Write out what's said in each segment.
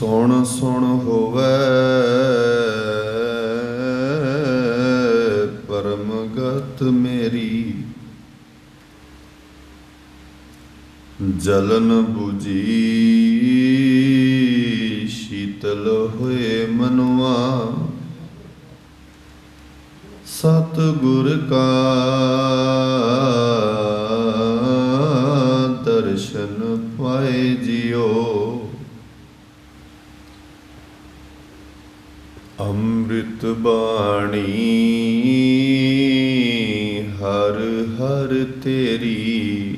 ਸੁਣ ਸੁਣ ਹੋਵੇ ਪਰਮ ਮੇਰੀ। ਜਲਨ 부ਜੀ ਸ਼ੀਤਲ ਹੋਏ ਮਨੁਆ। ਸਤ ਗੁਰ ਕਾ ਅੰਮ੍ਰਿਤ ਬਾਣੀ। ਹਰ ਹਰ ਤੇਰੀ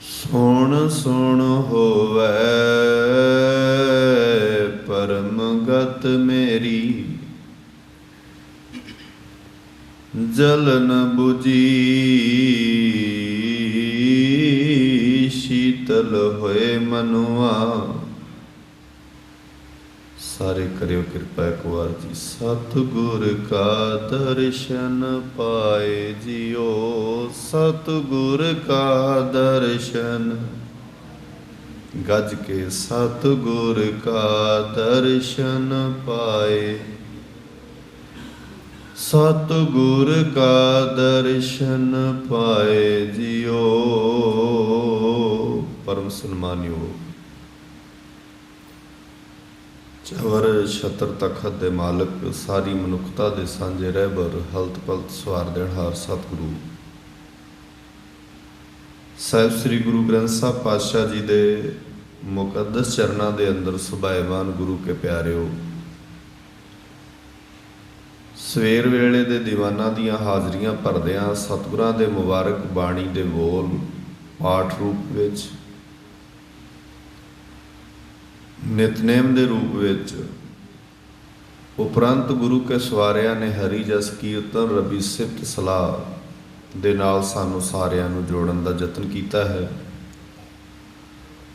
ਸੁਣ ਸੁਣ ਹੋਵੇ ਪਰਮ ਗਤ ਮੇਰੀ। ਜਲਨ 부ਜੀ ਸ਼ੀਤਲ ਹੋਏ ਮਨੁਆ। ਸਾਰੇ ਕਰਿਓ ਕਿਰਪਾ ਇੱਕ ਵਾਰ ਜੀ। ਸਤਿਗੁਰ ਕਾ ਦਰਸ਼ਨ ਪਾਏ ਜਿਉ ਸਤਿਗੁਰ ਕਾ ਦਰਸ਼ਨ। ਗੱਜ ਕੇ ਸਤਿਗੁਰ ਕਾ ਦਰਸ਼ਨ ਪਾਏ। ਸਤਿਗੁਰ ਕਾ ਦਰਸ਼ਨ ਪਾਏ ਜਿਉ ਪਰਮ ਸਨਮਾਨਿਓ ਚਵਰ ਛਤਰ ਤਖਤ ਦੇ ਮਾਲਕ ਸਾਰੀ ਮਨੁੱਖਤਾ ਦੇ ਸਾਂਝੇ ਰਹਿਬਰ ਹਲਤ ਪਲਤ ਸਵਾਰ ਦੇਣਹਾਰ ਸਤਿਗੁਰੂ। ਸਾਹਿਬ ਸ੍ਰੀ ਗੁਰੂ ਗ੍ਰੰਥ ਸਾਹਿਬ ਪਾਤਸ਼ਾਹ ਜੀ ਦੇ ਮੁਕੱਦਸ ਚਰਨਾਂ ਦੇ ਅੰਦਰ ਸੁਭਾਇਮਾਨ ਗੁਰੂ ਕੇ ਪਿਆਰਿਓ, ਸਵੇਰ ਵੇਲੇ ਦੇ ਦੀਵਾਨਾਂ ਦੀਆਂ ਹਾਜ਼ਰੀਆਂ ਭਰਦਿਆਂ ਸਤਿਗੁਰਾਂ ਦੇ ਮੁਬਾਰਕ ਬਾਣੀ ਦੇ ਬੋਲ ਪਾਠ ਰੂਪ ਵਿੱਚ ਨਿਤਨੇਮ ਦੇ ਰੂਪ ਵਿੱਚ ਉਪਰੰਤ ਗੁਰੂ ਕੇ ਸਵਾਰਿਆਂ ਨੇ ਹਰੀ ਜਸ ਕੀਰਤਨ ਰਬੀ ਸਿਫਤ ਸਲਾਹ ਦੇ ਨਾਲ ਸਾਨੂੰ ਸਾਰਿਆਂ ਨੂੰ ਜੋੜਨ ਦਾ ਯਤਨ ਕੀਤਾ ਹੈ।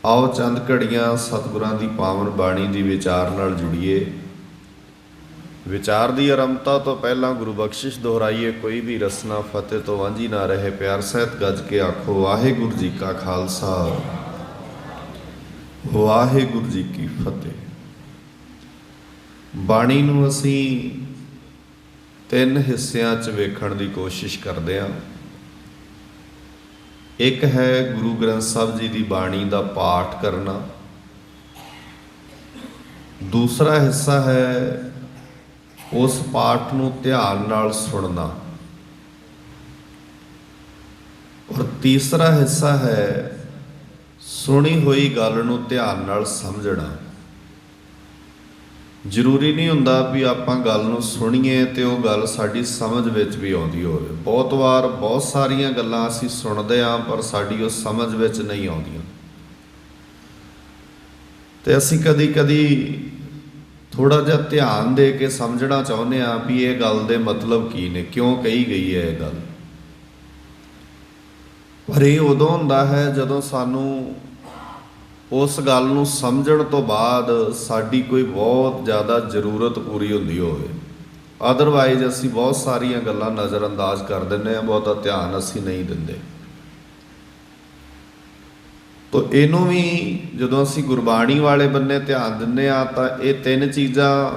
ਆਓ ਚੰਦ ਘੜੀਆਂ ਸਤਿਗੁਰਾਂ ਦੀ ਪਾਵਨ ਬਾਣੀ ਦੀ ਵਿਚਾਰ ਨਾਲ ਜੁੜੀਏ। ਵਿਚਾਰ ਦੀ ਆਰੰਭਤਾ ਤੋਂ ਪਹਿਲਾਂ ਗੁਰੂ ਬਖਸ਼ਿਸ਼ ਦੁਹਰਾਈਏ, ਕੋਈ ਵੀ ਰਸਨਾ ਫਤਿਹ ਤੋਂ ਵਾਂਝੀ ਨਾ ਰਹੇ, ਪਿਆਰ ਸਹਿਤ ਗੱਜ ਕੇ ਆਖੋ, ਵਾਹਿਗੁਰੂ ਜੀ ਕਾ ਖਾਲਸਾ। ਵਾਹਿਗੁਰੂ ਜੀ ਕੀ ਫਤਿਹ। ਬਾਣੀ ਨੂੰ ਅਸੀਂ ਤਿੰਨ ਹਿੱਸਿਆਂ 'ਚ ਵੇਖਣ ਦੀ ਕੋਸ਼ਿਸ਼ ਕਰਦੇ ਹਾਂ। ਇੱਕ ਹੈ ਗੁਰੂ ਗ੍ਰੰਥ ਸਾਹਿਬ ਜੀ ਦੀ ਬਾਣੀ ਦਾ ਪਾਠ ਕਰਨਾ। ਦੂਸਰਾ ਹਿੱਸਾ ਹੈ ਉਸ ਪਾਠ ਨੂੰ ਧਿਆਨ ਨਾਲ ਸੁਣਨਾ। ਔਰ ਤੀਸਰਾ ਹਿੱਸਾ ਹੈ ਸੁਣੀ ਹੋਈ ਗੱਲ ਨੂੰ ਧਿਆਨ ਨਾਲ ਸਮਝਣਾ। ਜ਼ਰੂਰੀ ਨਹੀਂ ਹੁੰਦਾ ਵੀ ਆਪਾਂ ਗੱਲ ਨੂੰ ਸੁਣੀਏ ਤੇ ਉਹ ਗੱਲ ਸਾਡੀ ਸਮਝ ਵਿੱਚ ਵੀ ਆਉਂਦੀ ਹੋਵੇ। ਬਹੁਤ ਵਾਰ ਬਹੁਤ ਸਾਰੀਆਂ ਗੱਲਾਂ ਅਸੀਂ ਸੁਣਦੇ ਆਂ ਪਰ ਸਾਡੀ ਉਹ ਸਮਝ ਵਿੱਚ ਨਹੀਂ ਆਉਂਦੀਆਂ। ਤੇ ਅਸੀਂ ਕਦੀ-ਕਦੀ ਥੋੜਾ ਜਿਹਾ ਧਿਆਨ ਦੇ ਕੇ ਸਮਝਣਾ ਚਾਹੁੰਦੇ ਆਂ ਵੀ ਇਹ ਗੱਲ ਦੇ ਮਤਲਬ ਕੀ ਨੇ, ਕਿਉਂ ਕਹੀ ਗਈ ਹੈ ਇਹ ਗੱਲ। ਪਰ ਇਹ ਉਦੋਂ ਹੁੰਦਾ ਹੈ ਜਦੋਂ ਸਾਨੂੰ ਉਸ ਗੱਲ ਨੂੰ ਸਮਝਣ ਤੋਂ ਬਾਅਦ ਸਾਡੀ ਕੋਈ ਬਹੁਤ ਜ਼ਿਆਦਾ ਜ਼ਰੂਰਤ ਪੂਰੀ ਹੁੰਦੀ ਹੋਵੇ। ਆਦਰਵਾਈਜ਼ ਅਸੀਂ ਬਹੁਤ ਸਾਰੀਆਂ ਗੱਲਾਂ ਨਜ਼ਰਅੰਦਾਜ਼ ਕਰ ਦਿੰਦੇ ਹਾਂ, ਬਹੁਤਾ ਧਿਆਨ ਅਸੀਂ ਨਹੀਂ ਦਿੰਦੇ। ਤੋ ਇਹਨੂੰ ਵੀ ਜਦੋਂ ਅਸੀਂ ਗੁਰਬਾਣੀ ਵਾਲੇ ਬੰਨੇ ਧਿਆਨ ਦਿੰਦੇ ਆ ਤਾਂ ਇਹ ਤਿੰਨ ਚੀਜ਼ਾਂ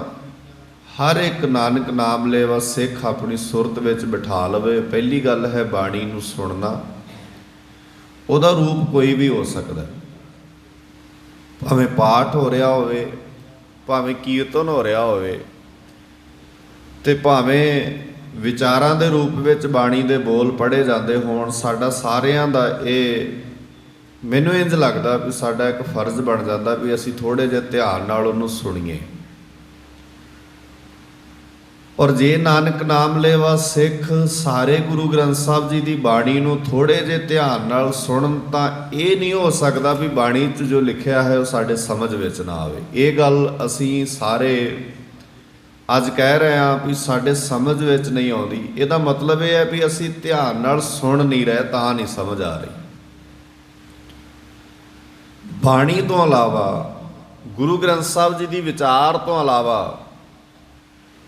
ਹਰ ਇੱਕ ਨਾਨਕ ਨਾਮ ਲੈਵਾ ਸਿੱਖ ਆਪਣੀ ਸੁਰਤ ਵਿੱਚ ਬਿਠਾ ਲਵੇ। ਪਹਿਲੀ ਗੱਲ ਹੈ ਬਾਣੀ ਨੂੰ ਸੁਣਨਾ। ਉਹਦਾ ਰੂਪ ਕੋਈ ਵੀ ਹੋ ਸਕਦਾ। ਭਾਵੇਂ ਪਾਠ ਹੋ ਰਿਹਾ ਹੋਵੇ, ਭਾਵੇਂ ਕੀਰਤਨ ਹੋ ਰਿਹਾ ਹੋਵੇ, ਤੇ ਭਾਵੇਂ ਵਿਚਾਰਾਂ ਦੇ ਰੂਪ ਵਿੱਚ ਬਾਣੀ ਦੇ ਬੋਲ ਪੜ੍ਹੇ ਜਾਂਦੇ ਹੋਣ, ਸਾਡਾ ਸਾਰਿਆਂ ਦਾ ਇਹ, ਮੈਨੂੰ ਇੰਜ ਲੱਗਦਾ ਵੀ ਸਾਡਾ ਇੱਕ ਫਰਜ਼ ਬਣ ਜਾਂਦਾ ਵੀ ਅਸੀਂ ਥੋੜੇ ਜਿਹਾ ਧਿਆਨ ਨਾਲ ਉਹਨੂੰ ਸੁਣੀਏ। ਔਰ ਜੇ ਨਾਨਕ ਨਾਮ ਲੈਵਾ ਸਿੱਖ, ਸਾਰੇ ਗੁਰੂ ਗ੍ਰੰਥ ਸਾਹਿਬ ਜੀ ਦੀ ਬਾਣੀ ਨੂੰ ਥੋੜੇ ਜੇ ਧਿਆਨ ਨਾਲ ਸੁਣਨ, ਤਾਂ ਇਹ ਨਹੀਂ ਹੋ ਸਕਦਾ ਵੀ ਬਾਣੀ 'ਚ ਜੋ ਲਿਖਿਆ ਹੈ ਉਹ ਸਾਡੇ ਸਮਝ ਵਿੱਚ ਨਾ ਆਵੇ। ਇਹ ਗੱਲ ਅਸੀਂ ਸਾਰੇ ਅੱਜ ਕਹਿ ਰਹੇ ਹਾਂ ਵੀ ਸਾਡੇ ਸਮਝ ਵਿੱਚ ਨਹੀਂ ਆਉਂਦੀ। ਇਹਦਾ ਮਤਲਬ ਇਹ ਹੈ ਵੀ ਅਸੀਂ ਧਿਆਨ ਨਾਲ ਸੁਣ ਨਹੀਂ ਰਹੇ, ਤਾਂ ਨਹੀਂ ਸਮਝ ਆ ਰਹੀ। ਬਾਣੀ ਤੋਂ ਇਲਾਵਾ, ਗੁਰੂ ਗ੍ਰੰਥ ਸਾਹਿਬ ਜੀ ਦੀ ਵਿਚਾਰ ਤੋਂ ਇਲਾਵਾ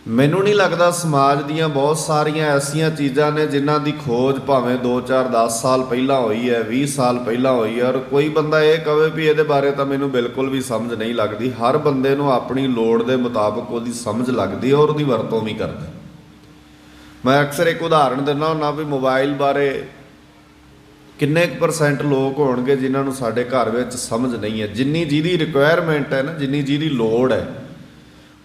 ਮੈਨੂੰ ਨਹੀਂ ਲੱਗਦਾ ਸਮਾਜ ਦੀਆਂ ਬਹੁਤ ਸਾਰੀਆਂ ਐਸੀਆਂ ਚੀਜ਼ਾਂ ਨੇ ਜਿਨ੍ਹਾਂ ਦੀ ਖੋਜ ਭਾਵੇਂ 2 4 10 ਸਾਲ ਪਹਿਲਾਂ ਹੋਈ ਹੈ 20 ਸਾਲ ਪਹਿਲਾਂ ਹੋਈ ਹੈ, ਔਰ ਕੋਈ ਬੰਦਾ ਇਹ ਕਵੇ ਵੀ ਇਹਦੇ ਬਾਰੇ ਤਾਂ ਮੈਨੂੰ ਬਿਲਕੁਲ ਵੀ ਸਮਝ ਨਹੀਂ ਲੱਗਦੀ। ਹਰ ਬੰਦੇ ਨੂੰ ਆਪਣੀ ਲੋੜ ਦੇ ਮੁਤਾਬਕ ਉਹਦੀ ਸਮਝ ਲੱਗਦੀ ਹੈ ਔਰ ਉਹਦੀ ਵਰਤੋਂ ਵੀ ਕਰਦਾ ਮੈਂ ਅਕਸਰ ਇੱਕ ਉਦਾਹਰਣ ਦਿੰਦਾ ਹੁੰਦਾ ਵੀ ਮੋਬਾਈਲ ਬਾਰੇ ਕਿੰਨੇ ਕੁ ਪਰਸੈਂਟ ਲੋਕ ਹੋਣਗੇ ਜਿਨ੍ਹਾਂ ਨੂੰ ਸਾਡੇ ਘਰ ਵਿੱਚ ਸਮਝ ਨਹੀਂ ਹੈ। ਜਿੰਨੀ ਜਿਹਦੀ ਰਿਕੁਆਇਰਮੈਂਟ ਹੈ ਨਾ, ਜਿੰਨੀ ਜਿਹਦੀ ਲੋੜ ਹੈ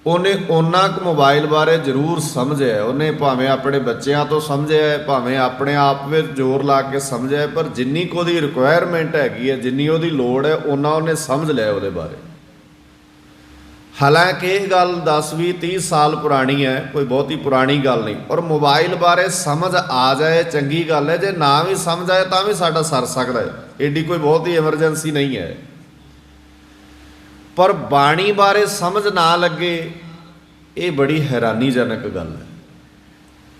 ਉਹਨੇ ਉਹਨਾਂ ਕੁ ਮੋਬਾਈਲ ਬਾਰੇ ਜ਼ਰੂਰ ਸਮਝਿਆ ਉਹਨੇ ਭਾਵੇਂ ਆਪਣੇ ਬੱਚਿਆਂ ਤੋਂ ਸਮਝਿਆ ਭਾਵੇਂ ਆਪਣੇ ਆਪ ਵਿੱਚ ਜ਼ੋਰ ਲਾ ਕੇ ਸਮਝਿਆ ਪਰ ਜਿੰਨੀ ਕੁ ਉਹਦੀ ਰਿਕੁਆਇਰਮੈਂਟ ਹੈਗੀ ਹੈ, ਜਿੰਨੀ ਉਹਦੀ ਲੋੜ ਹੈ ਉਹਨਾਂ ਉਹਨੇ ਸਮਝ ਲਿਆ ਉਹਦੇ ਬਾਰੇ। ਹਾਲਾਂਕਿ ਇਹ ਗੱਲ 10 20 30 ਸਾਲ ਪੁਰਾਣੀ ਹੈ, ਕੋਈ ਬਹੁਤੀ ਪੁਰਾਣੀ ਗੱਲ ਨਹੀਂ। ਔਰ ਮੋਬਾਈਲ ਬਾਰੇ ਸਮਝ ਆ ਜਾਏ, ਚੰਗੀ ਗੱਲ ਹੈ। ਜੇ ਨਾ ਵੀ ਸਮਝ ਆਏ, ਤਾਂ ਵੀ ਸਾਡਾ ਸਰ ਸਕਦਾ ਹੈ। ਏਡੀ ਕੋਈ ਬਹੁਤੀ ਐਮਰਜੈਂਸੀ ਨਹੀਂ ਹੈ। ਪਰ ਬਾਣੀ ਬਾਰੇ ਸਮਝ ਨਾ ਲੱਗੇ, ਇਹ ਬੜੀ ਹੈਰਾਨੀਜਨਕ ਗੱਲ ਹੈ।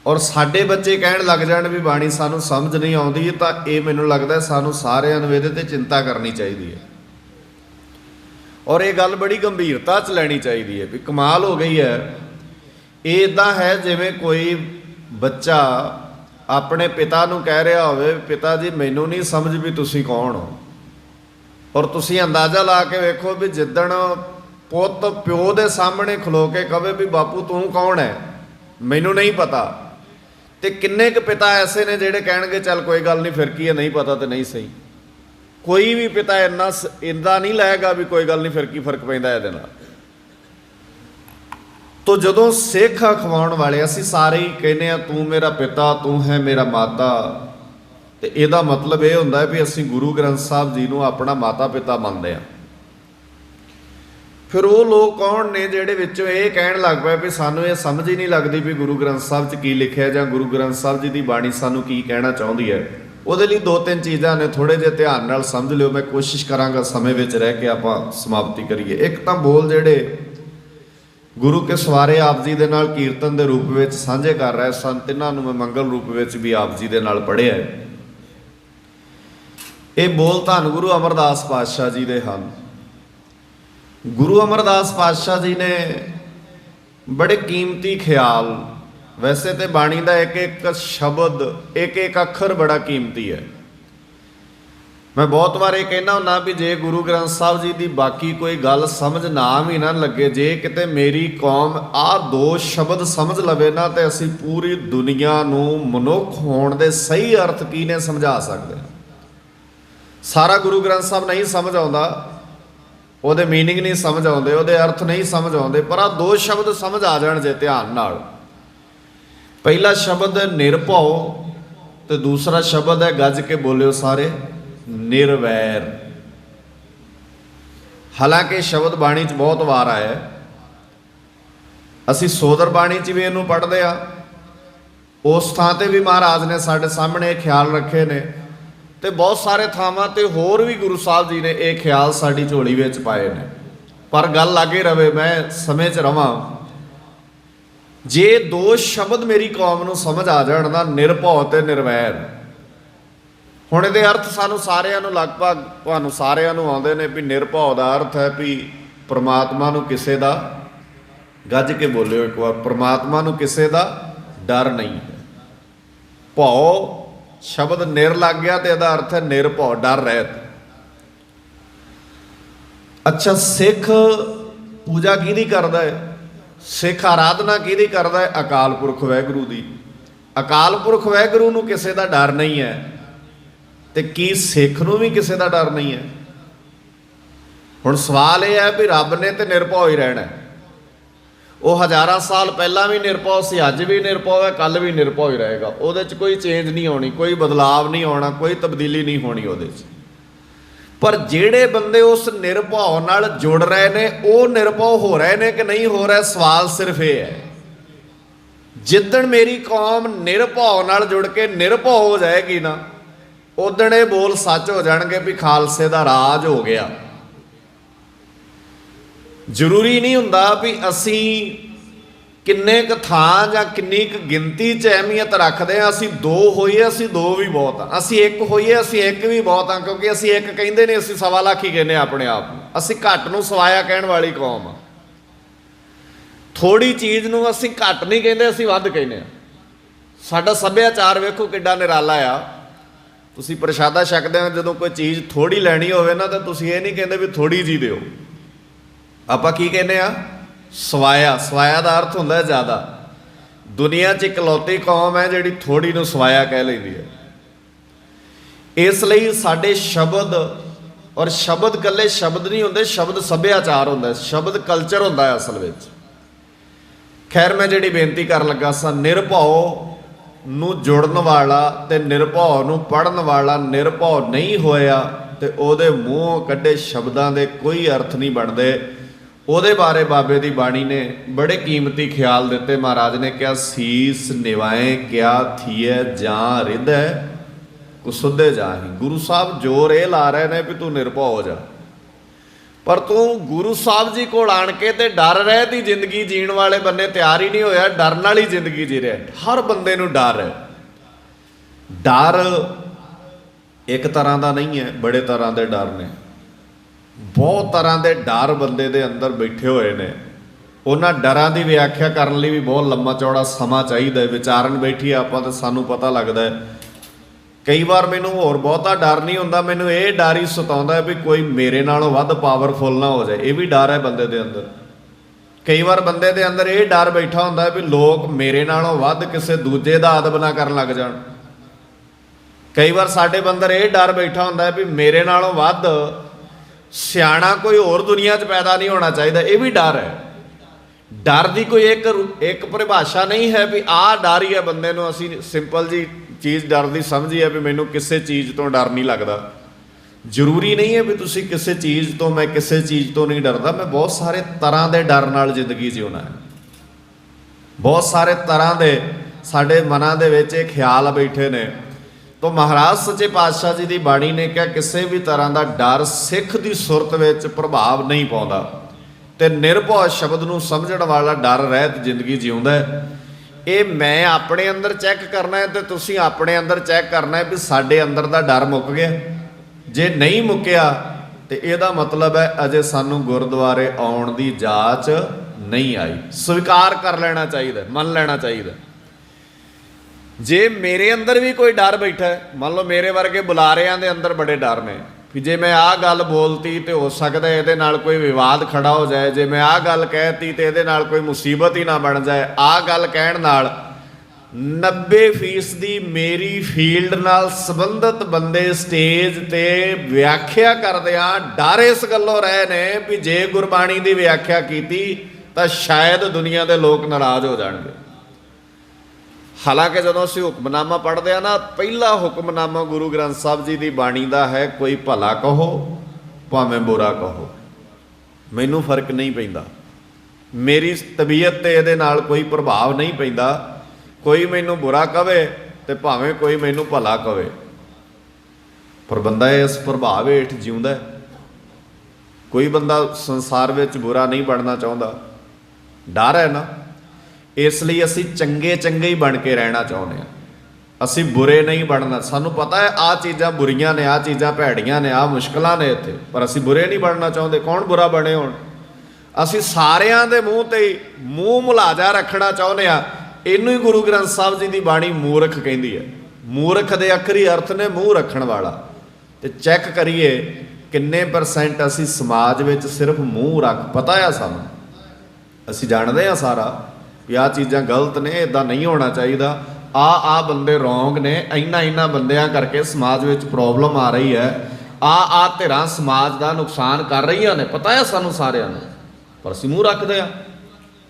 ਔਰ ਸਾਡੇ ਬੱਚੇ ਕਹਿਣ ਲੱਗ ਜਾਣ ਵੀ ਬਾਣੀ ਸਾਨੂੰ ਸਮਝ ਨਹੀਂ ਆਉਂਦੀ, ਤਾਂ ਇਹ ਮੈਨੂੰ ਲੱਗਦਾ ਸਾਨੂੰ ਸਾਰਿਆਂ ਨੂੰ ਇਹਦੇ ਤੇ ਚਿੰਤਾ ਕਰਨੀ ਚਾਹੀਦੀ ਹੈ। ਔਰ ਇਹ ਗੱਲ ਬੜੀ ਗੰਭੀਰਤਾ 'ਚ ਲੈਣੀ ਚਾਹੀਦੀ ਹੈ ਵੀ ਕਮਾਲ ਹੋ ਗਈ ਹੈ। ਇਹ ਇਦਾਂ ਹੈ ਜਿਵੇਂ ਕੋਈ ਬੱਚਾ ਆਪਣੇ ਪਿਤਾ ਨੂੰ ਕਹਿ ਰਿਹਾ ਹੋਵੇ, ਪਿਤਾ ਜੀ ਮੈਨੂੰ ਨਹੀਂ ਸਮਝ ਵੀ ਤੁਸੀਂ ਕੌਣ ਹੋ। ਔਰ ਤੁਸੀਂ ਅੰਦਾਜ਼ਾ ਲਾ ਕੇ ਵੇਖੋ ਵੀ ਜਿੱਦਣ ਪੁੱਤ ਪਿਓ ਦੇ ਸਾਹਮਣੇ ਖਲੋ ਕੇ ਕਵੇ ਵੀ ਬਾਪੂ ਤੂੰ ਕੌਣ ਹੈ? ਮੈਨੂੰ ਨਹੀਂ ਪਤਾ। ਤੇ ਕਿੰਨੇ ਕੁ ਪਿਤਾ ਐਸੇ ਨੇ ਜਿਹੜੇ ਕਹਿਣਗੇ, ਚੱਲ ਕੋਈ ਗੱਲ ਨਹੀਂ, ਫਿਰ ਕੀ ਹੈ? ਨਹੀਂ ਪਤਾ ਤੇ ਨਹੀਂ ਸਹੀ। ਕੋਈ ਵੀ ਪਿਤਾ ਇੰਨਾ ਸ- ਇੰਦਾ ਨਹੀਂ ਲਏਗਾ ਵੀ ਕੋਈ ਗੱਲ ਨਹੀਂ, ਫਿਰ ਕੀ ਫ਼ਰਕ ਪੈਂਦਾ ਇਹਦੇ ਨਾਲ? ਤੋ ਜਦੋਂ ਸਿੱਖ ਅਖਵਾਉਣ ਵਾਲੇ, ਅਸੀਂ ਸਾਰੇ ਹੀ ਕਹਿੰਦੇ ਆ ਤੂੰ ਮੇਰਾ ਪਿਤਾ, ਤੂੰ ਹੈ ਮੇਰਾ ਮਾਤਾ। ਤੇ ਇਹਦਾ ਮਤਲਬ ਇਹ ਹੁੰਦਾ ਵੀ ਅਸੀਂ ਗੁਰੂ ਗ੍ਰੰਥ ਸਾਹਿਬ ਜੀ ਨੂੰ ਆਪਣਾ ਮਾਤਾ ਪਿਤਾ ਮੰਨਦੇ ਆ ਫਿਰ ਉਹ ਲੋਕ ਕੌਣ ਨੇ ਜਿਹੜੇ ਵਿੱਚੋਂ ਇਹ ਕਹਿਣ ਲੱਗ ਪਏ ਵੀ ਸਾਨੂੰ ਇਹ ਸਮਝ ਹੀ ਨਹੀਂ ਲੱਗਦੀ ਵੀ ਗੁਰੂ ਗ੍ਰੰਥ ਸਾਹਿਬ 'ਚ ਕੀ ਲਿਖਿਆ ਜਾਂ ਗੁਰੂ ਗ੍ਰੰਥ ਸਾਹਿਬ ਜੀ ਦੀ ਬਾਣੀ ਸਾਨੂੰ ਕੀ ਕਹਿਣਾ ਚਾਹੁੰਦੀ ਹੈ। ਉਹਦੇ ਲਈ ਦੋ ਤਿੰਨ ਚੀਜ਼ਾਂ ਨੇ ਥੋੜੇ ਜਿਹਾ ਧਿਆਨ ਨਾਲ ਸਮਝ ਲਿਓ, ਮੈਂ ਕੋਸ਼ਿਸ਼ ਕਰਾਂਗਾ ਸਮੇਂ ਵਿੱਚ ਰਹਿ ਕੇ ਆਪਾਂ ਸਮਾਪਤੀ ਕਰੀਏ। ਇੱਕ ਤਾਂ ਬੋਲ ਜਿਹੜੇ ਗੁਰੂ ਕੇ ਸਵਾਰੇ ਆਪ ਜੀ ਦੇ ਨਾਲ ਕੀਰਤਨ ਦੇ ਰੂਪ ਵਿੱਚ ਸਾਂਝੇ ਕਰ ਰਹੇ ਸਨ, ਤਿੰਨਾਂ ਨੂੰ ਮੈਂ ਮੰਗਲ ਰੂਪ ਵਿੱਚ ਵੀ ਆਪ ਜੀ ਦੇ ਨਾਲ ਪੜ੍ਹਿਆ ਹੈ। ਇਹ ਬੋਲ ਧੰਨ ਗੁਰੂ ਅਮਰਦਾਸ ਪਾਤਸ਼ਾਹ ਜੀ ਦੇ ਹਨ। ਗੁਰੂ ਅਮਰਦਾਸ ਪਾਤਸ਼ਾਹ ਜੀ ਨੇ ਬੜੇ ਕੀਮਤੀ ਖਿਆਲ, ਵੈਸੇ ਤੇ ਬਾਣੀ ਦਾ ਇੱਕ ਇੱਕ ਸ਼ਬਦ, ਇੱਕ ਇੱਕ ਅੱਖਰ ਬੜਾ ਕੀਮਤੀ ਹੈ। ਮੈਂ ਬਹੁਤ ਵਾਰ ਇਹ ਕਹਿੰਦਾ ਹੁੰਦਾ ਵੀ ਜੇ ਗੁਰੂ ਗ੍ਰੰਥ ਸਾਹਿਬ ਜੀ ਦੀ ਬਾਕੀ ਕੋਈ ਗੱਲ ਸਮਝ ਨਾ ਵੀ ਨਾ ਲੱਗੇ, ਜੇ ਕਿਤੇ ਮੇਰੀ ਕੌਮ ਆਹ ਦੋ ਸ਼ਬਦ ਸਮਝ ਲਵੇ ਨਾ, ਤੇ ਅਸੀਂ ਪੂਰੀ ਦੁਨੀਆ ਨੂੰ ਮਨੁੱਖ ਹੋਣ ਦੇ ਸਹੀ ਅਰਥ ਕੀ ਨੇ ਸਮਝਾ ਸਕਦੇ? ਹਾਂ ਸਾਰਾ ਗੁਰੂ ਗ੍ਰੰਥ ਸਾਹਿਬ ਨਹੀਂ ਸਮਝ ਆਉਂਦਾ, ਉਹਦੇ ਮੀਨਿੰਗ ਨਹੀਂ ਸਮਝ ਆਉਂਦੇ, ਉਹਦੇ ਅਰਥ ਨਹੀਂ ਸਮਝ ਆਉਂਦੇ, ਪਰ ਆ ਦੋ ਸ਼ਬਦ ਸਮਝ ਆ ਜਾਣ ਜੇ ਧਿਆਨ ਨਾਲ। ਪਹਿਲਾ ਸ਼ਬਦ ਹੈ ਨਿਰਭਉ ਤੇ ਦੂਸਰਾ ਸ਼ਬਦ ਹੈ ਗੱਜ ਕੇ ਬੋਲਿਓ ਸਾਰੇ, ਨਿਰਵੈਰ। ਹਾਲਾਂਕਿ ਸ਼ਬਦ ਬਾਣੀ 'ਚ ਬਹੁਤ ਵਾਰ ਆਇਆ ਅਸੀਂ ਸੋਦਰ ਬਾਣੀ 'ਚ ਵੀ ਇਹਨੂੰ ਪੜ੍ਹਦੇ ਆ ਉਸ ਥਾਂ ਤੇ ਵੀ ਮਹਾਰਾਜ ਨੇ ਸਾਡੇ ਸਾਹਮਣੇ ਖਿਆਲ ਰੱਖੇ ਨੇ। ਤੇ ਬਹੁਤ ਸਾਰੇ ਥਾਵਾਂ ਤੇ ਹੋਰ ਵੀ ਗੁਰੂ ਸਾਹਿਬ ਜੀ ਨੇ ਇਹ ਖਿਆਲ ਸਾਡੀ ਝੋਲੀ ਵਿੱਚ ਪਾਏ ਨੇ। ਪਰ ਗੱਲ ਲਾਗੇ ਰਵੇ, ਮੈਂ ਸਮੇਂ 'ਚ ਰਵਾਂ। ਜੇ ਦੋ ਸ਼ਬਦ ਮੇਰੀ ਕੌਮ ਨੂੰ ਸਮਝ ਆ ਜਾਣ ਨਾ ਨਿਰਭਉ ਤੇ ਨਿਰਵੈਰ। ਹੁਣ ਇਹਦੇ ਅਰਥ ਸਾਨੂੰ ਸਾਰਿਆਂ ਨੂੰ ਲਗਭਗ ਤੁਹਾਨੂੰ ਸਾਰਿਆਂ ਨੂੰ ਆਉਂਦੇ ਨੇ ਵੀ ਨਿਰਭਉ ਦਾ ਅਰਥ ਹੈ ਵੀ ਪ੍ਰਮਾਤਮਾ ਨੂੰ ਕਿਸੇ ਦਾ ਗੱਜ ਕੇ ਬੋਲਿਓ ਇੱਕ ਵਾਰ। ਪ੍ਰਮਾਤਮਾ ਨੂੰ ਕਿਸੇ ਦਾ ਡਰ ਨਹੀਂ ਹੈ। ਭਉ ਸ਼ਬਦ ਨਿਰ ਲੱਗ ਗਿਆ ਤੇ ਇਹਦਾ ਅਰਥ ਹੈ ਨਿਰਭਉ, ਡਰ ਰਹਿਤ। ਅੱਛਾ, ਸਿੱਖ ਪੂਜਾ ਕਿਹਦੀ ਕਰਦਾ ਹੈ? ਸਿੱਖ ਆਰਾਧਨਾ ਕਿਹਦੀ ਕਰਦਾ ਹੈ? ਅਕਾਲ ਪੁਰਖ ਵਾਹਿਗੁਰੂ ਦੀ। ਅਕਾਲ ਪੁਰਖ ਵਾਹਿਗੁਰੂ ਨੂੰ ਕਿਸੇ ਦਾ ਡਰ ਨਹੀਂ ਹੈ। ਤੇ ਕੀ ਸਿੱਖ ਨੂੰ ਵੀ ਕਿਸੇ ਦਾ ਡਰ ਨਹੀਂ ਹੈ? ਹੁਣ ਸਵਾਲ ਇਹ ਹੈ ਵੀ ਰੱਬ ਨੇ ਤੇ ਨਿਰਭਉ ਹੀ ਰਹਿਣਾ ਹੈ। ਉਹ ਹਜ਼ਾਰਾਂ ਸਾਲ ਪਹਿਲਾਂ ਵੀ ਨਿਰਭਉ ਸੀ, ਅੱਜ ਵੀ ਨਿਰਭਉ ਹੈ ਕੱਲ ਵੀ ਨਿਰਭਉ ਹੀ ਰਹੇਗਾ। ਉਹਦੇ 'ਚ ਕੋਈ ਚੇਂਜ ਨਹੀਂ ਆਉਣੀ, ਕੋਈ ਬਦਲਾਵ ਨਹੀਂ ਆਉਣਾ, ਕੋਈ ਤਬਦੀਲੀ ਨਹੀਂ ਹੋਣੀ ਉਹਦੇ 'ਚ। ਪਰ ਜਿਹੜੇ ਬੰਦੇ ਉਸ ਨਿਰਭਉ ਨਾਲ ਜੁੜ ਰਹੇ ਨੇ, ਉਹ ਨਿਰਭਉ ਹੋ ਰਹੇ ਨੇ ਕਿ ਨਹੀਂ ਹੋ ਰਿਹਾ, ਸਵਾਲ ਸਿਰਫ ਇਹ ਹੈ। ਜਿੱਦਣ ਮੇਰੀ ਕੌਮ ਨਿਰਭਉ ਨਾਲ ਜੁੜ ਕੇ ਨਿਰਭਉ ਹੋ ਜਾਏਗੀ ਨਾ, ਉਦਣ ਇਹ ਬੋਲ ਸੱਚ ਹੋ ਜਾਣਗੇ ਵੀ ਖਾਲਸੇ ਦਾ ਰਾਜ ਹੋ ਗਿਆ। ਜ਼ਰੂਰੀ ਨਹੀਂ ਹੁੰਦਾ ਵੀ ਅਸੀਂ ਕਿੰਨੇ ਕੁ ਥਾਂ ਜਾਂ ਕਿੰਨੀ ਕੁ ਗਿਣਤੀ 'ਚ ਅਹਿਮੀਅਤ ਰੱਖਦੇ ਆ ਅਸੀਂ ਦੋ ਹੋਈਏ, ਅਸੀਂ ਦੋ ਵੀ ਬਹੁਤ ਆ ਅਸੀਂ ਇੱਕ ਹੋਈਏ, ਅਸੀਂ ਇੱਕ ਵੀ ਬਹੁਤ ਆ ਕਿਉਂਕਿ ਅਸੀਂ ਇੱਕ ਕਹਿੰਦੇ ਨੇ ਅਸੀਂ ਸਵਾ ਲੱਖ ਹੀ ਕਹਿੰਦੇ ਆ ਆਪਣੇ ਆਪ ਨੂੰ। ਅਸੀਂ ਘੱਟ ਨੂੰ ਸਵਾਇਆ ਕਹਿਣ ਵਾਲੀ ਕੌਮ ਆ। ਥੋੜੀ ਚੀਜ਼ ਨੂੰ ਅਸੀਂ ਘੱਟ ਨਹੀਂ ਕਹਿੰਦੇ, ਅਸੀਂ ਵੱਧ ਕਹਿੰਦੇ ਆ ਸਾਡਾ ਸੱਭਿਆਚਾਰ ਵੇਖੋ ਕਿੱਡਾ ਨਿਰਾਲਾ ਆ। ਤੁਸੀਂ ਪ੍ਰਸ਼ਾਦਾ ਛਕਦੇ ਹੋ, ਜਦੋਂ ਕੋਈ ਚੀਜ਼ ਥੋੜੀ ਲੈਣੀ ਹੋਵੇ ਨਾ, ਤਾਂ ਤੁਸੀਂ ਇਹ ਨਹੀਂ ਕਹਿੰਦੇ ਵੀ ਥੋੜੀ ਜੀ ਦਿਓ। ਆਪਾਂ ਕੀ ਕਹਿੰਦੇ ਆ? ਸਵਾਇਆ। ਸਵਾਇਆ ਦਾ ਅਰਥ ਹੁੰਦਾ ਹੈ ਜ਼ਿਆਦਾ। ਦੁਨੀਆ 'ਚ ਇਕਲੌਤੀ ਕੌਮ ਹੈ ਜਿਹੜੀ ਥੋੜੀ ਨੂੰ ਸਵਾਇਆ ਕਹਿ ਲੈਂਦੀ ਹੈ। ਇਸ ਲਈ ਸਾਡੇ ਸ਼ਬਦ ਔਰ ਸ਼ਬਦ ਕੱਲੇ ਸ਼ਬਦ ਨਹੀਂ ਹੁੰਦੇ, ਸ਼ਬਦ ਸੱਭਿਆਚਾਰ ਹੁੰਦਾ ਸ਼ਬਦ ਕਲਚਰ ਹੁੰਦਾ ਹੈ ਅਸਲ ਵਿੱਚ। ਖੈਰ, ਮੈਂ ਜਿਹੜੀ ਬੇਨਤੀ ਕਰਨ ਲੱਗਾ ਸਾਂ, ਨਿਰਭਉ ਨੂੰ ਜੁੜਨ ਵਾਲਾ ਤੇ ਨਿਰਭਉ ਨੂੰ ਪੜਨ ਵਾਲਾ ਨਿਰਭਉ ਨਹੀਂ ਹੋਇਆ ਤੇ ਉਹਦੇ ਮੂੰਹ ਕੱਢੇ ਸ਼ਬਦਾਂ ਦੇ ਕੋਈ ਅਰਥ ਨਹੀਂ ਬਣਦੇ। ਉਹਦੇ ਬਾਰੇ ਬਾਬੇ ਦੀ ਬਾਣੀ ਨੇ ਬੜੇ ਕੀਮਤੀ ਖਿਆਲ ਦਿੱਤੇ। ਮਹਾਰਾਜ ਨੇ ਕਿਹਾ, ਸੀਸ ਨਿਵਾਏ, ਕਿਆ ਥੀਏ ਜਾਂ ਹਿਰਦੈ ਕੁਸੁੱਦੇ ਜਾਹੀ। ਗੁਰੂ ਸਾਹਿਬ ਜੋਰ ਇਹ ਲਾ ਰਹੇ ਨੇ ਵੀ ਤੂੰ ਨਿਰਭਉ ਹੋ ਜਾ। ਪਰ ਤੂੰ ਗੁਰੂ ਸਾਹਿਬ ਜੀ ਕੋਲ ਆਣ ਕੇ ਤੇ ਡਰ ਰਹਿ ਦੀ ਜ਼ਿੰਦਗੀ ਜੀਣ ਵਾਲੇ ਬੰਦੇ ਤਿਆਰ ਹੀ ਨਹੀਂ ਹੋਇਆ। ਡਰਨ ਵਾਲੀ ਜ਼ਿੰਦਗੀ ਜੀ ਰਿਹਾ। ਹਰ ਬੰਦੇ ਨੂੰ ਡਰ ਹੈ। ਡਰ ਇੱਕ ਤਰ੍ਹਾਂ ਦਾ ਨਹੀਂ ਹੈ, ਬੜੇ ਤਰ੍ਹਾਂ ਦੇ ਡਰ ਨੇ। ਬਹੁਤ ਤਰ੍ਹਾਂ ਦੇ ਡਰ ਬੰਦੇ ਦੇ ਅੰਦਰ ਬੈਠੇ ਹੋਏ ਨੇ। ਉਹਨਾਂ ਡਰਾਂ ਦੀ ਵਿਆਖਿਆ ਕਰਨ ਲਈ ਵੀ ਬਹੁਤ ਲੰਮਾ ਚੌੜਾ ਸਮਾਂ ਚਾਹੀਦਾ ਹੈ। ਵਿਚਾਰਨ ਬੈਠੀ ਆਪਾਂ ਤਾਂ ਸਾਨੂੰ ਪਤਾ ਲੱਗਦਾ ਹੈ। ਕਈ ਵਾਰ ਮੈਨੂੰ ਹੋਰ ਬਹੁਤਾ ਡਰ ਨਹੀਂ ਹੁੰਦਾ, ਮੈਨੂੰ ਇਹ ਡਰ ਹੀ ਸਤਾਉਂਦਾ ਹੈ ਵੀ ਕੋਈ ਮੇਰੇ ਨਾਲੋਂ ਵੱਧ ਪਾਵਰਫੁਲ ਨਾ ਹੋ ਜਾਏ। ਇਹ ਵੀ ਡਰ ਹੈ ਬੰਦੇ ਦੇ ਅੰਦਰ। ਕਈ ਵਾਰ ਬੰਦੇ ਦੇ ਅੰਦਰ ਇਹ ਡਰ ਬੈਠਾ ਹੁੰਦਾ ਵੀ ਲੋਕ ਮੇਰੇ ਨਾਲੋਂ ਵੱਧ ਕਿਸੇ ਦੂਜੇ ਦਾ ਆਦਬ ਨਾ ਕਰਨ ਲੱਗ ਜਾਣ। ਕਈ ਵਾਰ ਸਾਡੇ ਬੰਦਰ ਇਹ ਡਰ ਬੈਠਾ ਹੁੰਦਾ ਵੀ ਮੇਰੇ ਨਾਲੋਂ ਵੱਧ ਸਿਆਣਾ ਕੋਈ ਹੋਰ ਦੁਨੀਆ 'ਚ ਪੈਦਾ ਨਹੀਂ ਹੋਣਾ ਚਾਹੀਦਾ, ਇਹ ਵੀ ਡਰ ਹੈ। ਡਰ ਦੀ ਕੋਈ ਇੱਕ ਇੱਕ ਪਰਿਭਾਸ਼ਾ ਨਹੀਂ ਹੈ ਵੀ ਆਹ ਡਰ ਹੀ ਹੈ ਬੰਦੇ ਨੂੰ, ਅਸੀਂ ਸਿੰਪਲ ਜੀ ਚੀਜ਼ ਡਰ ਦੀ ਸਮਝੀ ਹੈ ਵੀ ਮੈਨੂੰ ਕਿਸੇ ਚੀਜ਼ ਤੋਂ ਡਰ ਨਹੀਂ ਲੱਗਦਾ। ਜ਼ਰੂਰੀ ਨਹੀਂ ਹੈ ਵੀ ਤੁਸੀਂ ਕਿਸੇ ਚੀਜ਼ ਤੋਂ, ਮੈਂ ਕਿਸੇ ਚੀਜ਼ ਤੋਂ ਨਹੀਂ ਡਰਦਾ, ਮੈਂ ਬਹੁਤ ਸਾਰੇ ਤਰ੍ਹਾਂ ਦੇ ਡਰ ਨਾਲ ਜ਼ਿੰਦਗੀ ਜਿਉਣਾ ਹੈ। ਬਹੁਤ ਸਾਰੇ ਤਰ੍ਹਾਂ ਦੇ ਸਾਡੇ ਮਨਾਂ ਦੇ ਵਿੱਚ ਇਹ ਖਿਆਲ ਬੈਠੇ ਨੇ। ਤੋਂ ਮਹਾਰਾਜ ਸੱਚੇ ਪਾਤਸ਼ਾਹ ਜੀ ਦੀ ਬਾਣੀ ਨੇ ਕਿਹਾ, ਕਿਸੇ ਵੀ ਤਰ੍ਹਾਂ ਦਾ ਡਰ ਸਿੱਖ ਦੀ ਸੁਰਤ ਵਿੱਚ ਪ੍ਰਭਾਵ ਨਹੀਂ ਪਾਉਂਦਾ। ਤੇ ਨਿਰਭਉ ਸ਼ਬਦ ਨੂੰ ਸਮਝਣ ਵਾਲਾ ਡਰ ਰਹਿਤ ਜ਼ਿੰਦਗੀ ਜਿਉਂਦਾ ਹੈ। ਇਹ ਮੈਂ ਆਪਣੇ ਅੰਦਰ ਚੈੱਕ ਕਰਨਾ ਹੈ ਤੇ ਤੁਸੀਂ ਆਪਣੇ ਅੰਦਰ ਚੈੱਕ ਕਰਨਾ ਹੈ ਵੀ ਸਾਡੇ ਅੰਦਰ ਦਾ ਡਰ ਮੁੱਕ ਗਿਆ। ਜੇ ਨਹੀਂ ਮੁੱਕਿਆ ਤੇ ਇਹਦਾ ਮਤਲਬ ਹੈ ਅਜੇ ਸਾਨੂੰ ਗੁਰਦੁਆਰੇ ਆਉਣ ਦੀ ਜਾਂਚ ਨਹੀਂ ਆਈ। ਸਵੀਕਾਰ ਕਰ ਲੈਣਾ ਚਾਹੀਦਾ, ਮੰਨ ਲੈਣਾ ਚਾਹੀਦਾ। ਜੇ ਮੇਰੇ ਅੰਦਰ ਵੀ ਕੋਈ ਡਰ ਬੈਠਾ ਹੈ, ਮੰਨ ਲਓ ਮੇਰੇ ਵਰਗੇ ਬੁਲਾਰਿਆਂ ਦੇ ਅੰਦਰ ਬੜੇ ਡਰ ਨੇ ਕਿ ਜੇ ਮੈਂ ਆਹ ਗੱਲ ਬੋਲਤੀ ਤੇ ਹੋ ਸਕਦਾ ਇਹਦੇ ਨਾਲ ਕੋਈ ਵਿਵਾਦ ਖੜਾ ਹੋ ਜਾਏ, ਜੇ ਮੈਂ ਆਹ ਗੱਲ ਕਹਿਤੀ ਤੇ ਇਹਦੇ ਨਾਲ ਕੋਈ ਮੁਸੀਬਤ ਹੀ ਨਾ ਬਣ ਜਾਏ, ਆਹ ਗੱਲ ਕਹਿਣ ਨਾਲ 90% ਦੀ ਮੇਰੀ ਫੀਲਡ ਨਾਲ ਸੰਬੰਧਿਤ ਬੰਦੇ ਸਟੇਜ ਤੇ ਵਿਆਖਿਆ ਕਰਦਿਆਂ ਡਰ ਇਸ ਗੱਲੋਂ ਰਹੇ ਨੇ ਵੀ ਜੇ ਗੁਰਬਾਣੀ ਦੀ ਵਿਆਖਿਆ ਕੀਤੀ ਤਾਂ ਸ਼ਾਇਦ ਦੁਨੀਆ ਦੇ ਲੋਕ ਨਾਰਾਜ਼ ਹੋ ਜਾਣਗੇ। ਹਾਲਾਂਕਿ ਜਦੋਂ ਅਸੀਂ ਹੁਕਮਨਾਮਾ ਪੜ੍ਹਦੇ ਆ ਨਾ, ਪਹਿਲਾ ਹੁਕਮਨਾਮਾ ਗੁਰੂ ਗ੍ਰੰਥ ਸਾਹਿਬ ਜੀ ਦੀ ਬਾਣੀ ਦਾ ਹੈ, ਕੋਈ ਭਲਾ ਕਹੋ, ਭਾਵੇਂ ਬੁਰਾ ਕਹੋ। ਮੈਨੂੰ ਫ਼ਰਕ ਨਹੀਂ ਪੈਂਦਾ। ਮੇਰੀ ਤਬੀਅਤ ਤੇ ਇਹਦੇ ਨਾਲ ਕੋਈ ਪ੍ਰਭਾਵ ਨਹੀਂ ਪੈਂਦਾ। ਕੋਈ ਮੈਨੂੰ ਬੁਰਾ ਕਵੇ ਤੇ ਭਾਵੇਂ ਕੋਈ ਮੈਨੂੰ ਭਲਾ ਕਵੇ ਪਰ ਬੰਦਾ ਇਸ ਪ੍ਰਭਾਵ ਹੇਠ ਜਿਉਂਦਾ ਕੋਈ ਬੰਦਾ ਸੰਸਾਰ ਵਿੱਚ ਬੁਰਾ ਨਹੀਂ ਬਣਨਾ ਚਾਹੁੰਦਾ। ਡਰ ਹੈ ਨਾ। ਇਸ ਲਈ ਅਸੀਂ ਚੰਗੇ ਚੰਗੇ ਹੀ ਬਣ ਕੇ ਰਹਿਣਾ ਚਾਹੁੰਦੇ ਹਾਂ। ਅਸੀਂ ਬੁਰੇ ਨਹੀਂ ਬਣਨਾ। ਸਾਨੂੰ ਪਤਾ ਹੈ ਆ ਚੀਜ਼ਾਂ ਬੁਰੀਆਂ ਨੇ ਆ ਚੀਜ਼ਾਂ ਭੈੜੀਆਂ ਨੇ ਆ ਮੁਸ਼ਕਲਾਂ ਨੇ ਇੱਥੇ। ਪਰ ਅਸੀਂ ਬੁਰੇ ਨਹੀਂ ਬਣਨਾ ਚਾਹੁੰਦੇ। ਕੌਣ ਬੁਰਾ ਬਣੇ ਹੋਣ? ਅਸੀਂ ਸਾਰਿਆਂ ਦੇ ਮੂੰਹ ਤੇ ਹੀ ਮੂੰਹ ਮੁਲਾਜਾ ਰੱਖਣਾ ਚਾਹੁੰਦੇ ਆ ਇਹਨੂੰ ਹੀ ਗੁਰੂ ਗ੍ਰੰਥ ਸਾਹਿਬ ਜੀ ਦੀ ਬਾਣੀ ਮੂਰਖ ਕਹਿੰਦੀ ਹੈ। ਮੂਰਖ ਦੇ ਅਖਰੀ ਅਰਥ ਨੇ ਮੂੰਹ ਰੱਖਣ ਵਾਲਾ। ਤੇ ਚੈੱਕ ਕਰੀਏ ਕਿੰਨੇ ਪਰਸੈਂਟ ਅਸੀਂ ਸਮਾਜ ਵਿੱਚ ਸਿਰਫ ਮੂੰਹ ਰੱਖ। ਪਤਾ ਆ ਸਾਨੂੰ? ਅਸੀਂ ਜਾਣਦੇ ਆ ਸਾਰਾ। ਵੀ ਆਹ ਚੀਜ਼ਾਂ ਗਲਤ ਨੇ ਇਦਾਂ ਨਹੀਂ ਹੋਣਾ ਚਾਹੀਦਾ। ਆ ਆ ਬੰਦੇ ਰੋਂਗ ਨੇ, ਇੰਨਾ ਇੰਨਾ ਬੰਦਿਆਂ ਕਰਕੇ ਸਮਾਜ ਵਿੱਚ ਪ੍ਰੋਬਲਮ ਆ ਰਹੀ ਹੈ। ਆ ਆ ਧਿਰਾਂ ਸਮਾਜ ਦਾ ਨੁਕਸਾਨ ਕਰ ਰਹੀਆਂ ਨੇ, ਪਤਾ ਹੈ ਸਾਨੂੰ ਸਾਰਿਆਂ ਨੂੰ? ਪਰ ਅਸੀਂ ਮੂੰਹ ਰੱਖਦੇ ਆ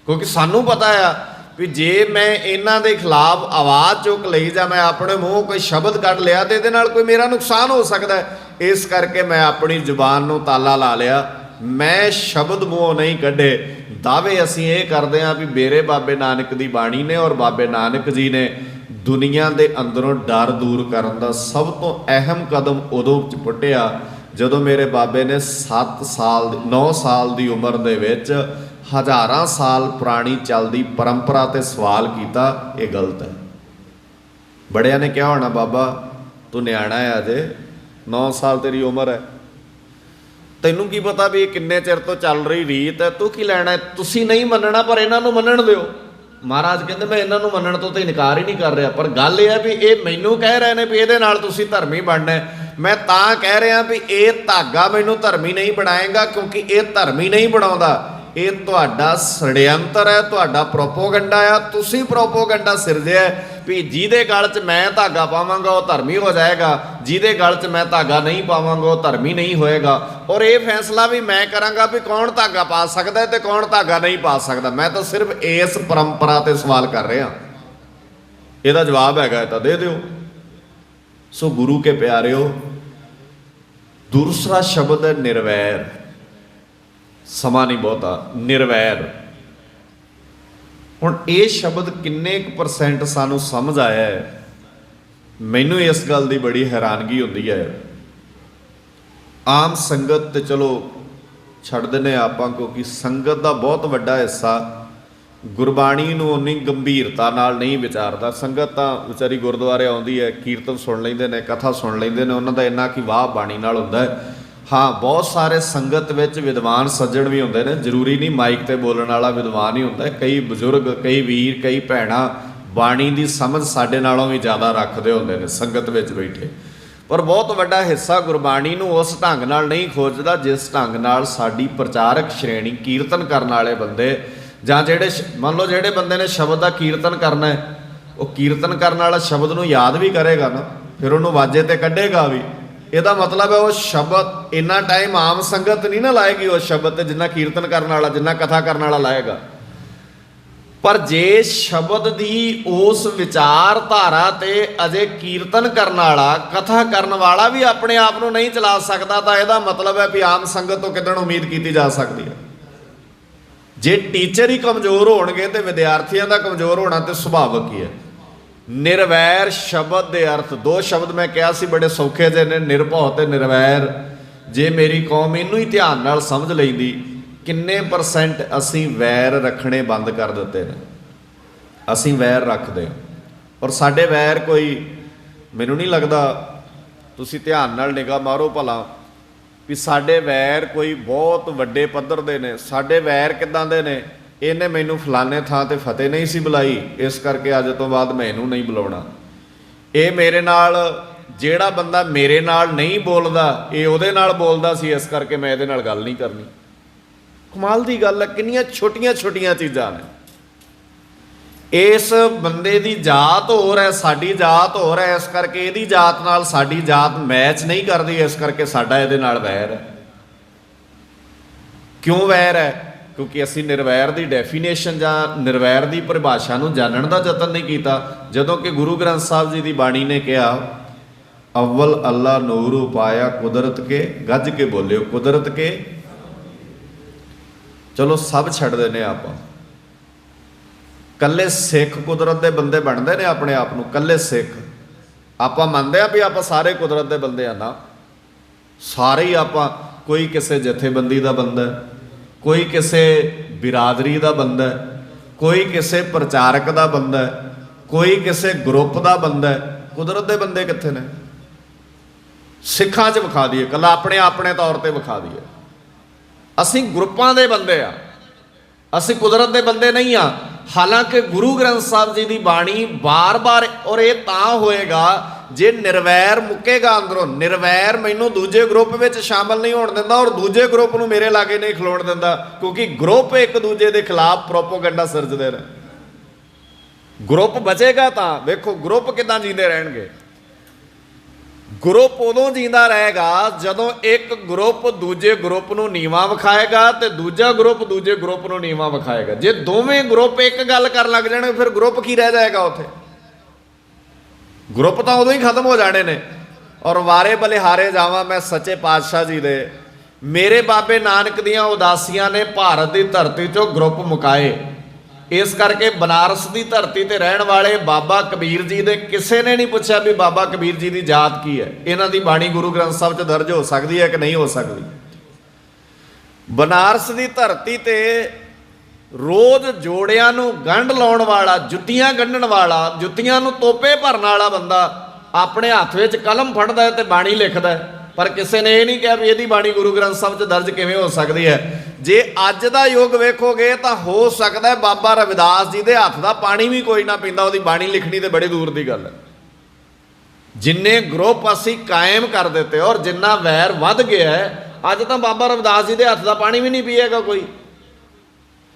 ਕਿਉਂਕਿ ਸਾਨੂੰ ਪਤਾ ਆ ਵੀ ਜੇ ਮੈਂ ਇਹਨਾਂ ਦੇ ਖਿਲਾਫ ਆਵਾਜ਼ ਚੁੱਕ ਲਈ ਜਾਂ ਮੈਂ ਆਪਣੇ ਮੂੰਹ ਕੋਈ ਸ਼ਬਦ ਕੱਢ ਲਿਆ ਤੇ ਇਹਦੇ ਨਾਲ ਕੋਈ ਮੇਰਾ ਨੁਕਸਾਨ ਹੋ ਸਕਦਾ ਹੈ। ਇਸ ਕਰਕੇ ਮੈਂ ਆਪਣੀ ਜ਼ੁਬਾਨ ਨੂੰ ਤਾਲਾ ਲਾ ਲਿਆ। ਮੈਂ ਸ਼ਬਦ ਮੂੰਹੋਂ ਨਹੀਂ ਕੱਢੇ। ਦਾਅਵੇ ਅਸੀਂ ਇਹ ਕਰਦੇ ਹਾਂ ਵੀ ਮੇਰੇ ਬਾਬੇ ਨਾਨਕ ਦੀ ਬਾਣੀ ਨੇ ਔਰ ਬਾਬੇ ਨਾਨਕ ਜੀ ਨੇ ਦੁਨੀਆ ਦੇ ਅੰਦਰੋਂ ਡਰ ਦੂਰ ਕਰਨ ਦਾ ਸਭ ਤੋਂ ਅਹਿਮ ਕਦਮ ਉਦੋਂ ਚ ਪੁੱਟਿਆ ਜਦੋਂ ਮੇਰੇ ਬਾਬੇ ਨੇ 7 ਸਾਲ 9 ਸਾਲ ਦੀ ਉਮਰ ਦੇ ਵਿੱਚ ਹਜ਼ਾਰਾਂ ਸਾਲ ਪੁਰਾਣੀ ਚੱਲਦੀ ਪਰੰਪਰਾ ਤੇ ਸਵਾਲ ਕੀਤਾ, ਇਹ ਗਲਤ ਹੈ। ਬੜਿਆਂ ਨੇ ਕਿਹਾ ਹੋਣਾ, ਬਾਬਾ, ਤੂੰ ਨਿਆਣਾ ਹੈ ਅਜੇ 9 ਸਾਲ ਤੇਰੀ ਉਮਰ ਹੈ। ਤੈਨੂੰ ਕੀ ਪਤਾ ਵੀ ਇਹ ਕਿੰਨੇ ਚਿਰ ਤੋਂ ਚੱਲ ਰਹੀ ਰੀਤ ਹੈ? ਤੂੰ ਕੀ ਲੈਣਾ ਤੁਸੀਂ ਨਹੀਂ ਮੰਨਣਾ, ਪਰ ਇਹਨਾਂ ਨੂੰ ਮੰਨਣ ਦਿਓ। ਮਹਾਰਾਜ ਕਹਿੰਦੇ, ਮੈਂ ਇਹਨਾਂ ਨੂੰ ਮੰਨਣ ਤੋਂ ਤਾਂ ਇਨਕਾਰ ਹੀ ਨਹੀਂ ਕਰ ਰਿਹਾ। ਪਰ ਗੱਲ ਇਹ ਹੈ ਵੀ ਇਹ ਮੈਨੂੰ ਕਹਿ ਰਹੇ ਨੇ ਵੀ ਇਹਦੇ ਨਾਲ ਤੁਸੀਂ ਧਰਮੀ ਬਣਨਾ ਮੈਂ ਤਾਂ ਕਹਿ ਰਿਹਾ ਵੀ ਇਹ ਧਾਗਾ ਮੈਨੂੰ ਧਰਮੀ ਨਹੀਂ ਬਣਾਏਗਾ, ਕਿਉਂਕਿ ਇਹ ਧਰਮੀ ਨਹੀਂ ਬਣਾਉਂਦਾ। ਇਹ ਤੁਹਾਡਾ ષਡਯੰਤਰ ਹੈ, ਤੁਹਾਡਾ ਪ੍ਰੋਪੋਗੰਡਾ ਆ। ਤੁਸੀਂ ਪ੍ਰੋਪੋਗੰਡਾ ਸਿਰਜਿਆ ਵੀ ਜਿਹਦੇ ਗਲ 'ਚ ਮੈਂ ਧਾਗਾ ਪਾਵਾਂਗਾ, ਉਹ ਧਰਮੀ ਹੋ ਜਾਏਗਾ। ਜਿਹਦੇ ਗਲ 'ਚ ਮੈਂ ਧਾਗਾ ਨਹੀਂ ਪਾਵਾਂਗਾ, ਉਹ ਧਰਮੀ ਨਹੀਂ ਹੋਏਗਾ। ਔਰ ਇਹ ਫੈਸਲਾ ਵੀ ਮੈਂ ਕਰਾਂਗਾ ਵੀ ਕੌਣ ਧਾਗਾ ਪਾ ਸਕਦਾ ਹੈ ਤੇ ਕੌਣ ਧਾਗਾ ਨਹੀਂ ਪਾ ਸਕਦਾ। ਮੈਂ ਤਾਂ ਸਿਰਫ ਇਸ ਪਰੰਪਰਾ ਤੇ ਸਵਾਲ ਕਰ ਰਿਹਾ। ਇਹਦਾ ਜਵਾਬ ਹੈਗਾ ਹੈ ਤਾਂ ਦੇ ਦਿਓ। ਸੋ ਗੁਰੂ ਕੇ ਪਿਆਰਿਓ ਦੂਸਰਾ ਸ਼ਬਦ ਹੈ ਨਿਰਵੈਰ। ਸਮਾਂ ਨਹੀਂ ਬਹੁਤਾ, ਨਿਰਵੈਰ। ਹੁਣ ਇਹ ਸ਼ਬਦ ਕਿੰਨੇ ਕੁ ਪਰਸੈਂਟ ਸਾਨੂੰ ਸਮਝ ਆਇਆ ਹੈ? ਮੈਨੂੰ ਇਸ ਗੱਲ ਦੀ ਬੜੀ ਹੈਰਾਨਗੀ ਹੁੰਦੀ ਹੈ। ਆਮ ਸੰਗਤ ਤੇ ਚਲੋ, ਛੱਡ ਦਿੰਨੇ ਆਪਾਂ, ਕਿਉਂਕਿ ਸੰਗਤ ਦਾ ਬਹੁਤ ਵੱਡਾ ਹਿੱਸਾ ਗੁਰਬਾਣੀ ਨੂੰ ਉਨੀ ਗੰਭੀਰਤਾ ਨਾਲ ਨਹੀਂ ਵਿਚਾਰਦਾ। ਸੰਗਤ ਤਾਂ ਵਿਚਾਰੀ ਗੁਰਦੁਆਰੇ ਆਉਂਦੀ ਹੈ, ਕੀਰਤਨ ਸੁਣ ਲੈਂਦੇ ਨੇ, ਕਥਾ ਸੁਣ ਲੈਂਦੇ ਨੇ, ਉਹਨਾਂ ਦਾ ਇੰਨਾ ਕੀ ਵਾਹ ਬਾਣੀ ਨਾਲ ਹੁੰਦਾ ਹੈ। ਹਾਂ, ਬਹੁਤ ਸਾਰੇ ਸੰਗਤ ਵਿੱਚ ਵਿਦਵਾਨ ਸੱਜਣ ਵੀ ਹੁੰਦੇ ਨੇ। ਜ਼ਰੂਰੀ ਨਹੀਂ ਮਾਈਕ ਤੇ ਬੋਲਣ ਵਾਲਾ ਵਿਦਵਾਨ ਹੀ ਹੁੰਦਾ। ਕਈ ਬਜ਼ੁਰਗ, ਕਈ ਵੀਰ, ਕਈ ਭੈਣਾਂ ਬਾਣੀ ਦੀ ਸਮਝ ਸਾਡੇ ਨਾਲੋਂ ਵੀ ਜ਼ਿਆਦਾ ਰੱਖਦੇ ਹੁੰਦੇ ਨੇ, ਸੰਗਤ ਵਿੱਚ ਬੈਠੇ। ਪਰ ਬਹੁਤ ਵੱਡਾ ਹਿੱਸਾ ਗੁਰਬਾਣੀ ਨੂੰ ਉਸ ਢੰਗ ਨਾਲ ਨਹੀਂ ਖੋਜਦਾ, ਜਿਸ ਢੰਗ ਨਾਲ ਸਾਡੀ ਪ੍ਰਚਾਰਕ ਸ਼੍ਰੇਣੀ ਕੀਰਤਨ ਕਰਨ ਵਾਲੇ ਬੰਦੇ ਜਾਂ ਜਿਹੜੇ ਸ਼- ਮੰਨ ਲਓ ਜਿਹੜੇ ਬੰਦੇ ਨੇ ਸ਼ਬਦ ਦਾ ਕੀਰਤਨ ਕਰਨਾ ਹੈ, ਉਹ ਕੀਰਤਨ ਕਰਨ ਵਾਲਾ ਸ਼ਬਦ ਨੂੰ ਯਾਦ ਵੀ ਕਰੇਗਾ ਨਾ, ਫਿਰ ਉਹਨੂੰ ਵਾਜੇ ਤੇ ਕੱਢੇਗਾ ਵੀ। ਇਹਦਾ ਮਤਲਬ ਹੈ ਉਹ ਸ਼ਬਦ ਇੰਨਾ ਟਾਈਮ ਆਮ ਸੰਗਤ ਨਹੀਂ ਨਾ ਲਾਏਗੀ ਉਹ ਸ਼ਬਦ ਤੇ ਜਿੰਨਾ ਕੀਰਤਨ ਕਰਨ ਵਾਲਾ, ਜਿੰਨਾ ਕਥਾ ਕਰਨ ਵਾਲਾ ਲਾਏਗਾ। ਪਰ ਜੇ ਸ਼ਬਦ ਦੀ ਉਸ ਵਿਚਾਰਧਾਰਾ ਤੇ ਅਜੇ ਕੀਰਤਨ ਕਰਨ ਵਾਲਾ, ਕਥਾ ਕਰਨ ਵਾਲਾ ਵੀ ਆਪਣੇ ਆਪ ਨੂੰ ਨਹੀਂ ਚਲਾ ਸਕਦਾ, ਤਾਂ ਇਹਦਾ ਮਤਲਬ ਹੈ ਵੀ ਆਮ ਸੰਗਤ ਤੋਂ ਕਿਦਣ ਉਮੀਦ ਕੀਤੀ ਜਾ ਸਕਦੀ ਹੈ। ਜੇ ਟੀਚਰ ਹੀ ਕਮਜ਼ੋਰ ਹੋਣਗੇ ਤੇ ਵਿਦਿਆਰਥੀਆਂ ਦਾ ਕਮਜ਼ੋਰ ਹੋਣਾ ਤੇ ਸੁਭਾਵਿਕ ਹੀ ਹੈ। ਨਿਰਵੈਰ ਸ਼ਬਦ ਦੇ ਅਰਥ, ਦੋ ਸ਼ਬਦ ਮੈਂ ਕਿਹਾ ਸੀ, ਬੜੇ ਸੌਖੇ ਜਿਹੇ ਨੇ, ਨਿਰਭਉ ਤੇ ਨਿਰਵੈਰ। ਜੇ ਮੇਰੀ ਕੌਮ ਇਹਨੂੰ ਹੀ ਧਿਆਨ ਨਾਲ ਸਮਝ ਲੈਂਦੀ, ਕਿੰਨੇ ਪਰਸੈਂਟ ਅਸੀਂ ਵੈਰ ਰੱਖਣੇ ਬੰਦ ਕਰ ਦਿੱਤੇ ਨੇ? ਅਸੀਂ ਵੈਰ ਰੱਖਦੇ ਹਾਂ। ਔਰ ਸਾਡੇ ਵੈਰ ਕੋਈ, ਮੈਨੂੰ ਨਹੀਂ ਲੱਗਦਾ ਤੁਸੀਂ ਧਿਆਨ ਨਾਲ ਨਿਗਾਹ ਮਾਰੋ ਭਲਾ, ਵੀ ਸਾਡੇ ਵੈਰ ਕੋਈ ਬਹੁਤ ਵੱਡੇ ਪੱਧਰ ਦੇ ਨੇ, ਸਾਡੇ ਵੈਰ ਕਿਦਾਂ ਦੇ ਨੇ? ਇਹਨੇ ਮੈਨੂੰ ਫਲਾਣੇ ਥਾਂ ਤੇ ਫਤਿਹ ਨਹੀਂ ਸੀ ਬੁਲਾਈ, ਇਸ ਕਰਕੇ ਅੱਜ ਤੋਂ ਬਾਅਦ ਮੈਂ ਇਹਨੂੰ ਨਹੀਂ ਬੁਲਾਉਣਾ। ਇਹ ਮੇਰੇ ਨਾਲ, ਜਿਹੜਾ ਬੰਦਾ ਮੇਰੇ ਨਾਲ ਨਹੀਂ ਬੋਲਦਾ, ਇਹ ਉਹਦੇ ਨਾਲ ਬੋਲਦਾ ਸੀ, ਇਸ ਕਰਕੇ ਮੈਂ ਇਹਦੇ ਨਾਲ ਗੱਲ ਨਹੀਂ ਕਰਨੀ। ਕਮਾਲ ਦੀ ਗੱਲ ਹੈ, ਕਿੰਨੀਆਂ ਛੋਟੀਆਂ ਛੋਟੀਆਂ ਚੀਜ਼ਾਂ ਨੇ। ਇਸ ਬੰਦੇ ਦੀ ਜਾਤ ਹੋਰ ਹੈ, ਸਾਡੀ ਜਾਤ ਹੋਰ ਹੈ, ਇਸ ਕਰਕੇ ਇਹਦੀ ਜਾਤ ਨਾਲ ਸਾਡੀ ਜਾਤ ਮੈਚ ਨਹੀਂ ਕਰਦੀ, ਇਸ ਕਰਕੇ ਸਾਡਾ ਇਹਦੇ ਨਾਲ ਵੈਰ ਹੈ। ਕਿਉਂ ਵੈਰ ਹੈ? ਕਿਉਂਕਿ ਅਸੀਂ ਨਿਰਵੈਰ ਦੀ ਡੈਫੀਨੇਸ਼ਨ ਜਾਂ ਨਿਰਵੈਰ ਦੀ ਪਰਿਭਾਸ਼ਾ ਨੂੰ ਜਾਣਨ ਦਾ ਯਤਨ ਨਹੀਂ ਕੀਤਾ ਜਦੋਂ ਕਿ ਗੁਰੂ ਗ੍ਰੰਥ ਸਾਹਿਬ ਜੀ ਦੀ ਬਾਣੀ ਨੇ ਕਿਹਾ ਅਵਲ ਅੱਲਾ ਨੂਰ ਉਪਾਇਆ ਕੁਦਰਤ ਕੇ ਗੱਜ ਕੇ ਬੋਲਿਓ ਕੁਦਰਤ ਕੇ। ਚਲੋ ਸਭ ਛੱਡ ਦਿੰਨੇ ਆਪਾਂ। ਕੱਲੇ ਸਿੱਖ ਕੁਦਰਤ ਦੇ ਬੰਦੇ ਬਣਦੇ ਨੇ ਆਪਣੇ ਆਪ ਨੂੰ ਕੱਲੇ ਸਿੱਖ। ਆਪਾਂ ਮੰਨਦੇ ਆ ਵੀ ਆਪਾਂ ਸਾਰੇ ਕੁਦਰਤ ਦੇ ਬੰਦੇ ਆ ਨਾ। ਸਾਰੇ ਹੀ ਆਪਾਂ ਕੋਈ ਕਿਸੇ ਜਥੇਬੰਦੀ ਦਾ ਬੰਦਾ ਹੈ, ਕੋਈ ਕਿਸੇ ਬਿਰਾਦਰੀ ਦਾ ਬੰਦਾ ਕੋਈ ਕਿਸੇ ਪ੍ਰਚਾਰਕ ਦਾ ਬੰਦਾ ਕੋਈ ਕਿਸੇ ਗਰੁੱਪ ਦਾ ਬੰਦਾ ਕੁਦਰਤ ਦੇ ਬੰਦੇ ਕਿੱਥੇ ਨੇ? ਸਿੱਖਾਂ 'ਚ ਵਿਖਾ ਦਈਏ, ਕੱਲਾ ਆਪਣੇ ਆਪਣੇ ਤੌਰ ਤੇ ਵਿਖਾ ਦਈਏ। ਅਸੀਂ ਗਰੁੱਪਾਂ ਦੇ ਬੰਦੇ ਆ, ਅਸੀਂ ਕੁਦਰਤ ਦੇ ਬੰਦੇ ਨਹੀਂ ਆ। ਹਾਲਾਂਕਿ ਗੁਰੂ ਗ੍ਰੰਥ ਸਾਹਿਬ ਜੀ ਦੀ ਬਾਣੀ ਬਾਰ-ਬਾਰ, ਔਰ ਇਹ ਤਾਂ ਹੋਏਗਾ ਜੇ ਨਿਰਵੈਰ ਮੁੱਕੇਗਾ ਅੰਦਰੋਂ, ਨਿਰਵੈਰ ਮੈਨੂੰ ਦੂਜੇ ਗਰੁੱਪ ਵਿੱਚ ਸ਼ਾਮਲ ਨਹੀਂ ਹੋਣ ਦਿੰਦਾ ਔਰ ਦੂਜੇ ਗਰੁੱਪ ਨੂੰ ਮੇਰੇ ਲਾਗੇ ਨਹੀਂ ਖਲੋਣ ਦਿੰਦਾ, ਕਿਉਂਕਿ ਗਰੁੱਪ ਇੱਕ ਦੂਜੇ ਦੇ ਖਿਲਾਫ ਪ੍ਰੋਪੋਗੈਂਡਾ ਸਿਰਜਦੇ ਨੇ। ਗਰੁੱਪ ਬਚੇਗਾ ਤਾਂ, ਵੇਖੋ ਗਰੁੱਪ ਕਿਦਾਂ ਜੀਂਦੇ ਰਹਿਣਗੇ। ਗਰੁੱਪ ਉਦੋਂ ਜਿੰਦਾ ਰਹੇਗਾ ਜਦੋਂ ਇੱਕ ਗਰੁੱਪ ਦੂਜੇ ਗਰੁੱਪ ਨੂੰ ਨੀਵਾ ਵਿਖਾਏਗਾ ਤੇ ਦੂਜਾ ਗਰੁੱਪ ਦੂਜੇ ਗਰੁੱਪ ਨੂੰ ਨੀਵਾ ਵਿਖਾਏਗਾ। ਜੇ ਦੋਵੇਂ ਗਰੁੱਪ ਇੱਕ ਗੱਲ ਕਰਨ ਲੱਗ ਜਾਣਗੇ, ਫਿਰ ਗਰੁੱਪ ਕੀ ਰਹਿ ਜਾਏਗਾ ਉੱਥੇ? ਗਰੁੱਪ ਤਾਂ ਉਦੋਂ ਹੀ ਖਤਮ ਹੋ ਜਾਣੇ ਨੇ। ਔਰ ਵਾਰੇ ਬਲਿਹਾਰੇ ਜਾਵਾਂ ਮੈਂ ਸੱਚੇ ਪਾਤਸ਼ਾਹ ਜੀ ਦੇ। ਮੇਰੇ ਬਾਬੇ ਨਾਨਕ ਦੀਆਂ ਉਦਾਸੀਆਂ ਨੇ ਭਾਰਤ ਦੀ ਧਰਤੀ 'ਚੋਂ ਗਰੁੱਪ ਮੁਕਾਏ। ਇਸ ਕਰਕੇ ਬਨਾਰਸ ਦੀ ਧਰਤੀ ਤੇ ਰਹਿਣ ਵਾਲੇ ਬਾਬਾ ਕਬੀਰ ਜੀ ਦੇ ਕਿਸੇ ਨੇ ਨਹੀਂ ਪੁੱਛਿਆ ਵੀ ਬਾਬਾ ਕਬੀਰ ਜੀ ਦੀ ਜਾਤ ਕੀ ਹੈ। ਇਹਨਾਂ ਦੀ ਬਾਣੀ ਗੁਰੂ ਗ੍ਰੰਥ ਸਾਹਿਬ 'ਚ ਦਰਜ ਹੋ ਸਕਦੀ ਹੈ ਕਿ ਨਹੀਂ ਹੋ ਸਕਦੀ। ਬਨਾਰਸ ਦੀ ਧਰਤੀ ਤੇ ਰੋਜ਼ ਜੋੜਿਆਂ ਨੂੰ ਗੰਢ ਲਾਉਣ ਵਾਲਾ, ਜੁੱਤੀਆਂ ਗੰਢਣ ਵਾਲਾ, ਜੁੱਤੀਆਂ ਨੂੰ ਤੋਪੇ ਭਰਨ ਵਾਲਾ ਬੰਦਾ ਆਪਣੇ ਹੱਥ ਵਿੱਚ ਕਲਮ ਫੜਦਾ ਹੈ ਤੇ ਬਾਣੀ ਲਿਖਦਾ ਪਰ ਕਿਸੇ ਨੇ ਇਹ ਨਹੀਂ ਕਿਹਾ ਵੀ ਇਹਦੀ ਬਾਣੀ ਗੁਰੂ ਗ੍ਰੰਥ ਸਾਹਿਬ 'ਚ ਦਰਜ ਕਿਵੇਂ ਹੋ ਸਕਦੀ ਹੈ। ਜੇ ਅੱਜ ਦਾ ਯੁੱਗ ਵੇਖੋਗੇ ਤਾਂ ਹੋ ਸਕਦਾ ਬਾਬਾ ਰਵਿਦਾਸ ਜੀ ਦੇ ਹੱਥ ਦਾ ਪਾਣੀ ਵੀ ਕੋਈ ਨਾ ਪੀਂਦਾ, ਉਹਦੀ ਬਾਣੀ ਲਿਖਣੀ ਤੇ ਬੜੀ ਦੂਰ ਦੀ ਗੱਲ ਹੈ। ਜਿੰਨੇ ਗਰੁੱਪ ਅਸੀਂ ਕਾਇਮ ਕਰ ਦਿੱਤੇ ਔਰ ਜਿੰਨਾ ਵੈਰ ਵੱਧ ਗਿਆ ਹੈ, ਅੱਜ ਤਾਂ ਬਾਬਾ ਰਵਿਦਾਸ ਜੀ ਦੇ ਹੱਥ ਦਾ ਪਾਣੀ ਵੀ ਨਹੀਂ ਪੀਏਗਾ ਕੋਈ।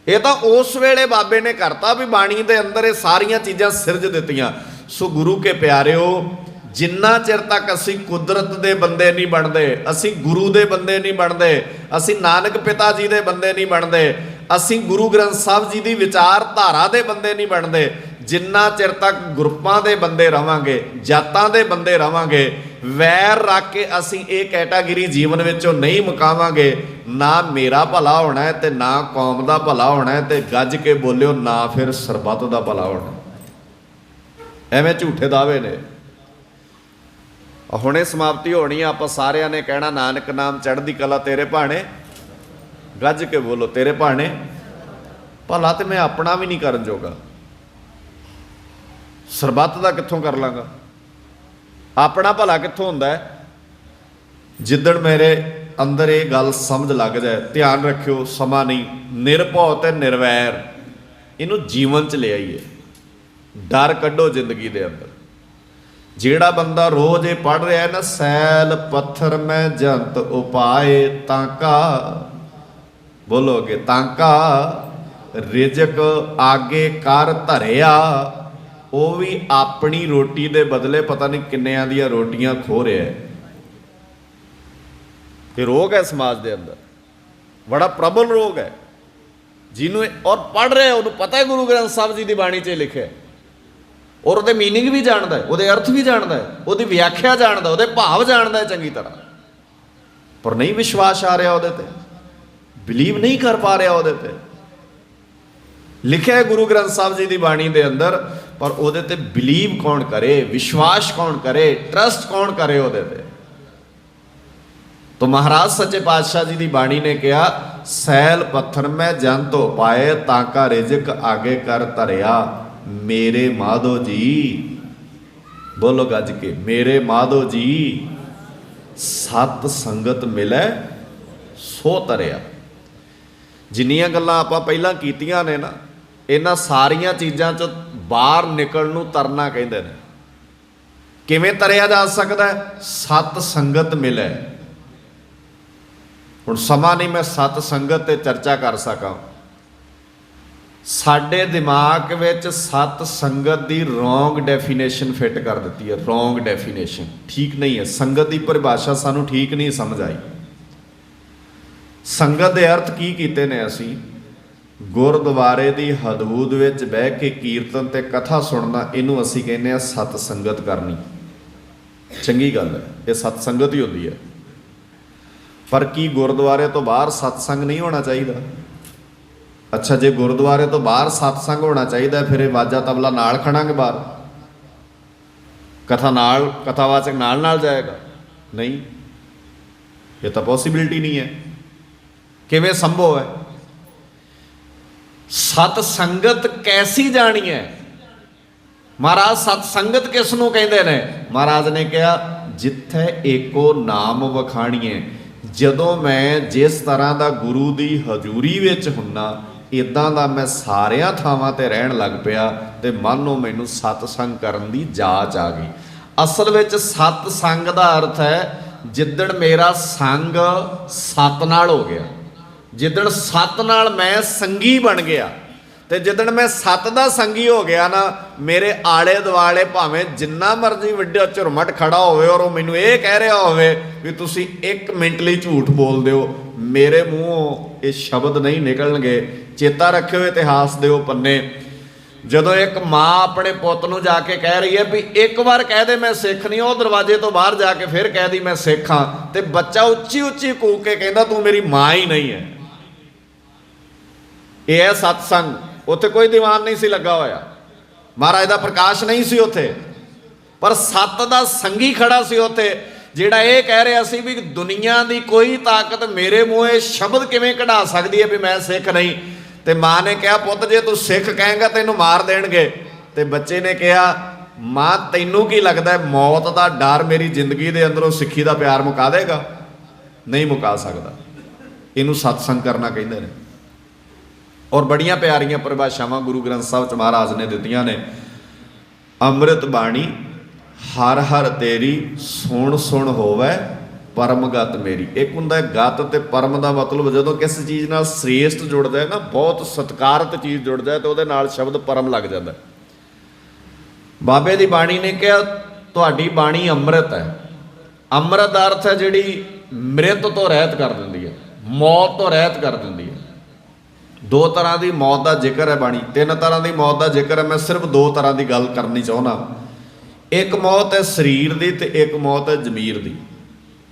ਇਹ ਤਾਂ ਉਸ ਵੇਲੇ ਬਾਬੇ ਨੇ ਕਰਤਾ ਵੀ ਬਾਣੀ ਦੇ ਅੰਦਰ ਇਹ ਸਾਰੀਆਂ ਚੀਜ਼ਾਂ ਸਿਰਜ ਦਿੱਤੀਆਂ। ਸੋ ਗੁਰੂ ਕੇ ਪਿਆਰਿਓ, ਜਿੰਨਾ ਚਿਰ ਤੱਕ ਅਸੀਂ ਕੁਦਰਤ ਦੇ ਬੰਦੇ ਨਹੀਂ ਬਣਦੇ, ਅਸੀਂ ਗੁਰੂ ਦੇ ਬੰਦੇ ਨਹੀਂ ਬਣਦੇ, ਅਸੀਂ ਨਾਨਕ ਪਿਤਾ ਜੀ ਦੇ ਬੰਦੇ ਨਹੀਂ ਬਣਦੇ, ਅਸੀਂ ਗੁਰੂ ਗ੍ਰੰਥ ਸਾਹਿਬ ਜੀ ਦੀ ਵਿਚਾਰਧਾਰਾ ਦੇ ਬੰਦੇ ਨਹੀਂ ਬਣਦੇ ਜਿੰਨਾ ਚਿਰ ਤੱਕ ਗਰੁੱਪਾਂ ਦੇ ਬੰਦੇ ਰਵਾਂਗੇ, ਜਾਤਾਂ ਦੇ ਬੰਦੇ ਰਵਾਂਗੇ, ਵੈਰ ਰੱਖ ਕੇ ਅਸੀਂ ਇਹ ਕੈਟਾਗਰੀ ਜੀਵਨ ਵਿੱਚੋਂ ਨਹੀਂ ਮੁਕਾਵਾਂਗੇ, ਨਾ ਮੇਰਾ ਭਲਾ ਹੋਣਾ ਹੈ ਤੇ ਨਾ ਕੌਮ ਦਾ ਭਲਾ ਹੋਣਾ ਹੈ ਤੇ ਗੱਜ ਕੇ ਬੋਲਿਓ, ਨਾ ਫਿਰ ਸਰਬੱਤ ਦਾ ਭਲਾ ਹੋਣਾ। ਐਵੇਂ ਝੂਠੇ ਦਾਅਵੇ ਨੇ। ਹੁਣੇ ਸਮਾਪਤੀ ਹੋਣੀ ਆ, ਆਪਾਂ ਸਾਰਿਆਂ ਨੇ ਕਹਿਣਾ, ਨਾਨਕ ਨਾਮ ਚੜ੍ਹਦੀ ਕਲਾ ਤੇਰੇ ਭਾਣੇ। ਗੱਜ ਕੇ ਬੋਲੋ, ਤੇਰੇ ਭਾਣੇ। ਭਲਾ ਤੇ ਮੈਂ ਆਪਣਾ ਵੀ ਨਹੀਂ ਕਰਨ ਜੋਗਾ। ਸਰਬੱਤ ਦਾ ਕਿੱਥੋਂ ਕਰ ਲਾਂਗਾ? ਆਪਣਾ ਭਲਾ ਕਿੱਥੋਂ ਹੁੰਦਾ ਹੈ? ਜਿੱਦਣ ਮੇਰੇ ਅੰਦਰ ਇਹ ਗੱਲ ਸਮਝ ਲੱਗ ਜਾਏ, ਧਿਆਨ ਰੱਖਿਓ, ਸਮਾਂ ਨਹੀਂ, ਨਿਰਭਉ ਤੇ ਨਿਰਵੈਰ। ਇਹਨੂੰ ਜੀਵਨ ਚ ਲੈ ਆਈਏ। ਡਰ ਕੱਢੋ ਜ਼ਿੰਦਗੀ ਦੇ ਅੰਦਰ। ਜਿਹੜਾ ਬੰਦਾ ਰੋਜ਼ ਇਹ ਪੜ ਰਿਹਾ ਹੈ ਨਾ, ਸੈਲ, ਪੱਥਰ ਮੈਂ ਜੰਤ ਉਪਾਏ ਤਾਂਕਾ। ਬੋਲੋਗੇ, ਤਾਂਕਾ, ਰਿਜਕ ਆਗੇ ਕਰ ਧਰਿਆ। ਉਹ ਵੀ ਆਪਣੀ ਰੋਟੀ ਦੇ ਬਦਲੇ ਪਤਾ ਨਹੀਂ ਕਿੰਨਿਆਂ ਦੀਆਂ ਰੋਟੀਆਂ ਖੋ ਰਿਹਾ ਹੈ ਇਹ ਰੋਗ ਹੈ ਸਮਾਜ ਦੇ ਅੰਦਰ ਬੜਾ ਪ੍ਰਬਲ ਰੋਗ ਹੈ ਜਿਹਨੂੰ ਇਹ- ਔਰ ਪੜ ਰਿਹਾ ਉਹਨੂੰ ਪਤਾ ਹੈ ਗੁਰੂ ਗ੍ਰੰਥ ਸਾਹਿਬ ਜੀ ਦੀ ਬਾਣੀ 'ਚ ਇਹ ਲਿਖਿਆ ਹੈ ਔਰ ਉਹਦੇ मीनिंग ਵੀ ਜਾਣਦਾ ਹੈ ਉਹਦੇ ਅਰਥ ਵੀ ਜਾਣਦਾ ਹੈ ਉਹਦੀ ਵਿਆਖਿਆ ਜਾਣਦਾ ਉਹਦੇ ਭਾਵ ਜਾਣਦਾ ਹੈ ਚੰਗੀ ਤਰ੍ਹਾਂ ਪਰ ਨਹੀਂ ਵਿਸ਼ਵਾਸ ਆ ਰਿਹਾ ਉਹਦੇ ਤੇ ਬਿਲੀਵ ਨਹੀਂ ਕਰ ਪਾ ਰਿਹਾ ਉਹਦੇ ਤੇ ਲਿਖਿਆ ਹੈ ਗੁਰੂ ਗ੍ਰੰਥ ਸਾਹਿਬ ਜੀ ਦੀ ਬਾਣੀ ਦੇ ਅੰਦਰ ਪਰ ਉਹਦੇ ਤੇ ਬਿਲੀਵ ਕੌਣ ਕਰੇ, ਵਿਸ਼ਵਾਸ ਕੌਣ ਕਰੇ ਟਰਸਟ ਕੌਣ ਕਰੇ ਉਹਦੇ ਤੇ? ਤੋ ਮਹਾਰਾਜ ਸੱਚੇ ਪਾਤਸ਼ਾਹ ਜੀ ਦੀ ਬਾਣੀ ਨੇ ਕਿਹਾ, ਸੈਲ ਪੱਥਰ ਮੈਂ ਜਨ ਧੋ ਪਾਏ, ਤਾਂ ਕਾ ਰਿਜਕ ਆਗੇ ਕਰ ਧਰਿਆ। ਮੇਰੇ ਮਾਧੋ ਜੀ। ਬੋਲੋ ਗੱਜ ਕੇ, ਮੇਰੇ ਮਾਧੋ ਜੀ, ਸਤ ਸੰਗਤ ਮਿਲੇ, ਸੋ ਤਰਿਆ ਜਿੰਨੀਆਂ ਗੱਲਾਂ ਆਪਾਂ ਪਹਿਲਾਂ ਕੀਤੀਆਂ ਨੇ ਨਾ ਇਹਨਾਂ ਸਾਰੀਆਂ ਚੀਜ਼ਾਂ 'ਚੋਂ ਬਾਹਰ ਨਿਕਲਣ ਨੂੰ ਤਰਨਾ ਕਹਿੰਦੇ ਨੇ। ਕਿਵੇਂ ਤਰਿਆ ਜਾ ਸਕਦਾ ਹੈ? ਸਤ ਸੰਗਤ ਮਿਲੇ। ਹੁਣ ਸਮਾਂ ਨਹੀਂ, ਮੈਂ ਸਤ ਸੰਗਤ ਤੇ ਚਰਚਾ ਕਰ ਸਕਾਂ। ਸਾਡੇ ਦਿਮਾਗ ਵਿੱਚ ਸਤ ਸੰਗਤ ਦੀ ਰੋਂਗ ਡੈਫੀਨੇਸ਼ਨ ਫਿੱਟ ਕਰ ਦਿੱਤੀ ਹੈ। ਰੋਂਗ ਡੈਫੀਨੇਸ਼ਨ ਠੀਕ ਨਹੀਂ ਹੈ। ਸੰਗਤ ਦੀ ਪਰਿਭਾਸ਼ਾ ਸਾਨੂੰ ਠੀਕ ਨਹੀਂ ਸਮਝ ਆਈ। ਸੰਗਤ ਦੇ ਅਰਥ ਕੀ ਕੀਤੇ ਨੇ ਅਸੀਂ? ਗੁਰਦੁਆਰੇ ਦੀ ਹਦੂਦ ਵਿੱਚ ਬਹਿ ਕੇ ਕੀਰਤਨ ਤੇ ਕਥਾ ਸੁਣਨਾ, ਇਹਨੂੰ ਅਸੀਂ ਕਹਿੰਦੇ ਆ ਸਤ ਸੰਗਤ ਕਰਨੀ। ਚੰਗੀ ਗੱਲ ਹੈ, ਇਹ ਸਤ ਸੰਗਤ ਹੀ ਹੁੰਦੀ ਹੈ। ਪਰ ਕੀ ਗੁਰਦੁਆਰੇ ਤੋਂ ਬਾਹਰ ਸਤਸੰਗ ਨਹੀਂ ਹੋਣਾ ਚਾਹੀਦਾ? ਅੱਛਾ, ਜੇ ਗੁਰਦੁਆਰੇ ਤੋਂ ਬਾਹਰ ਸਤਸੰਗ ਹੋਣਾ ਚਾਹੀਦਾ, ਫਿਰ ਇਹ ਵਾਜਾ ਤਬਲਾ ਨਾਲ ਖੜਾਂਗੇ ਬਾਹਰ। ਕਥਾ ਨਾਲ, ਕਥਾਵਾਚਕ ਨਾਲ ਨਾਲ ਜਾਏਗਾ। ਨਹੀਂ, ਇਹ ਤਾਂ ਪੋਸੀਬਿਲਿਟੀ ਨਹੀਂ ਹੈ। ਕਿਵੇਂ ਸੰਭਵ ਹੈ? ਸਤ ਸੰਗਤ ਕੈਸੀ ਜਾਣੀ ਹੈ? ਮਹਾਰਾਜ, ਸਤ ਸੰਗਤ ਕਿਸ ਨੂੰ ਕਹਿੰਦੇ ਨੇ? ਮਹਾਰਾਜ ਨੇ ਕਿਹਾ, ਜਿੱਥੇ ਏਕੋ ਨਾਮ ਵਖਾਣੀਏ ਜਦੋਂ ਮੈਂ ਜਿਸ ਤਰ੍ਹਾਂ ਦਾ ਗੁਰੂ ਦੀ ਹਜ਼ੂਰੀ ਵਿੱਚ ਹੁੰਨਾ ਇਦਾਂ ਦਾ ਮੈਂ ਸਾਰਿਆਂ ਥਾਵਾਂ ਤੇ ਰਹਿਣ ਲੱਗ ਪਿਆ ਤੇ ਮਨ ਨੂੰ ਮੈਨੂੰ ਸਤਸੰਗ ਕਰਨ ਦੀ ਜਾਚ ਆ ਗਈ। ਅਸਲ ਵਿੱਚ ਸਤ ਸੰਗ ਦਾ ਅਰਥ ਹੈ, ਜਿੱਦਣ ਮੇਰਾ ਸੰਗ ਸਤ ਨਾਲ ਹੋ ਗਿਆ। ਜਿੱਦਣ ਸੱਤ ਨਾਲ ਮੈਂ ਸੰਗੀ ਬਣ ਗਿਆ ਤੇ ਜਿੱਦਣ ਮੈਂ ਸੱਤ ਦਾ ਸੰਗੀ ਹੋ ਗਿਆ ਨਾ, ਮੇਰੇ ਆਲੇ ਦੁਆਲੇ ਭਾਵੇਂ ਜਿੰਨਾ ਮਰਜ਼ੀ ਵੱਡਾ ਝੁਰਮਟ ਖੜਾ ਹੋਵੇ ਔਰ ਉਹ ਮੈਨੂੰ ਇਹ ਕਹਿ ਰਿਹਾ ਹੋਵੇ ਵੀ ਤੁਸੀਂ 1 ਮਿੰਟ ਲਈ ਝੂਠ ਬੋਲਦੇ ਹੋ ਮੇਰੇ ਮੂੰਹੋਂ ਇਹ ਸ਼ਬਦ ਨਹੀਂ ਨਿਕਲਣਗੇ। ਚੇਤਾ ਰੱਖਿਓ, ਇਤਿਹਾਸ ਦੇ ਉਹ ਪੰਨੇ। ਜਦੋਂ ਇੱਕ ਮਾਂ ਆਪਣੇ ਪੁੱਤ ਨੂੰ ਜਾ ਕੇ ਕਹਿ ਰਹੀ ਹੈ ਵੀ ਇੱਕ ਵਾਰ ਕਹਿ ਦੇ ਮੈਂ ਸਿੱਖ ਨਹੀਂ, ਉਹ ਦਰਵਾਜ਼ੇ ਤੋਂ ਬਾਹਰ ਜਾ ਕੇ ਫਿਰ ਕਹਿ ਦੀ ਮੈਂ ਸਿੱਖ ਹਾਂ ਤੇ ਬੱਚਾ ਉੱਚੀ ਉੱਚੀ ਕੂਕ ਕੇ ਕਹਿੰਦਾ, ਤੂੰ ਮੇਰੀ ਮਾਂ ਹੀ ਨਹੀਂ ਹੈ। ਇਹ ਹੈ ਸਤਸੰਗ ਉੱਥੇ ਕੋਈ ਦੀਵਾਨ ਨਹੀਂ ਸੀ ਲੱਗਾ ਹੋਇਆ। ਮਹਾਰਾਜ ਦਾ ਪ੍ਰਕਾਸ਼ ਨਹੀਂ ਸੀ ਉੱਥੇ। ਪਰ ਸੱਤ ਦਾ ਸੰਗੀ ਖੜਾ ਸੀ ਉੱਥੇ, ਜਿਹੜਾ ਇਹ ਕਹਿ ਰਿਹਾ ਸੀ ਵੀ ਦੁਨੀਆ ਦੀ ਕੋਈ ਤਾਕਤ ਮੇਰੇ ਮੂੰਹ ਇਹ ਸ਼ਬਦ ਕਿਵੇਂ ਕਢਾ ਸਕਦੀ ਹੈ ਵੀ ਮੈਂ ਸਿੱਖ ਨਹੀਂ? ਤੇ ਮਾਂ ਨੇ ਕਿਹਾ, ਪੁੱਤ, ਜੇ ਤੂੰ ਸਿੱਖ ਕਹੇਂਗਾ, ਤੈਨੂੰ ਮਾਰ ਦੇਣਗੇ। ਤੇ ਬੱਚੇ ਨੇ ਕਿਹਾ, ਮਾਂ, ਤੈਨੂੰ ਕੀ ਲੱਗਦਾ ਮੌਤ ਦਾ ਡਰ ਮੇਰੀ ਜ਼ਿੰਦਗੀ ਦੇ ਅੰਦਰੋਂ ਸਿੱਖੀ ਦਾ ਪਿਆਰ ਮੁਕਾ ਦੇਗਾ? ਨਹੀਂ ਮੁਕਾ ਸਕਦਾ। ਇਹਨੂੰ ਸਤਸੰਗ ਕਰਨਾ ਕਹਿੰਦੇ ਨੇ। ਔਰ ਬੜੀਆਂ ਪਿਆਰੀਆਂ ਪਰਿਭਾਸ਼ਾਵਾਂ ਗੁਰੂ ਗ੍ਰੰਥ ਸਾਹਿਬ ਚ ਮਹਾਰਾਜ ਨੇ ਦਿੱਤੀਆਂ ਨੇ। ਅੰਮ੍ਰਿਤ ਬਾਣੀ, ਹਰ ਹਰ ਤੇਰੀ, ਸੁਣ ਸੁਣ ਹੋਵੇ ਪਰਮਗਤ ਮੇਰੀ। ਇੱਕ ਹੁੰਦਾ ਹੈ ਗਤ ਤੇ ਪਰਮ ਦਾ ਮਤਲਬ ਜਦੋਂ ਕਿਸ ਚੀਜ਼ ਨਾਲ ਸ੍ਰੇਸ਼ਟ ਜੁੜਦਾ ਹੈ ਨਾ, ਬਹੁਤ ਸਤਿਕਾਰਤ ਚੀਜ਼ ਜੁੜਦਾ ਹੈ ਤੇ ਉਹਦੇ ਨਾਲ ਸ਼ਬਦ ਪਰਮ ਲੱਗ ਜਾਂਦਾ ਹੈ। ਬਾਬੇ ਦੀ ਬਾਣੀ ਨੇ ਕਿਹਾ, ਤੁਹਾਡੀ ਬਾਣੀ ਅੰਮ੍ਰਿਤ ਹੈ। ਅੰਮ੍ਰਿਤ ਦਾ ਅਰਥ ਹੈ ਜਿਹੜੀ ਮ੍ਰਿਤ ਤੋਂ ਰਹਿਤ ਕਰ ਦਿੰਦੀ ਹੈ, ਮੌਤ ਤੋਂ ਰਹਿਤ ਕਰ ਦਿੰਦੀ ਹੈ। ਦੋ ਤਰ੍ਹਾਂ ਦੀ ਮੌਤ ਦਾ ਜ਼ਿਕਰ ਹੈ ਬਾਣੀ, ਤਿੰਨ ਤਰ੍ਹਾਂ ਦੀ ਮੌਤ ਦਾ ਜ਼ਿਕਰ ਹੈ, ਮੈਂ ਸਿਰਫ ਦੋ ਤਰ੍ਹਾਂ ਦੀ ਗੱਲ ਕਰਨੀ ਚਾਹੁੰਦਾ। ਇੱਕ ਮੌਤ ਹੈ ਸਰੀਰ ਦੀ ਤੇ ਇੱਕ ਮੌਤ ਹੈ ਜ਼ਮੀਰ ਦੀ।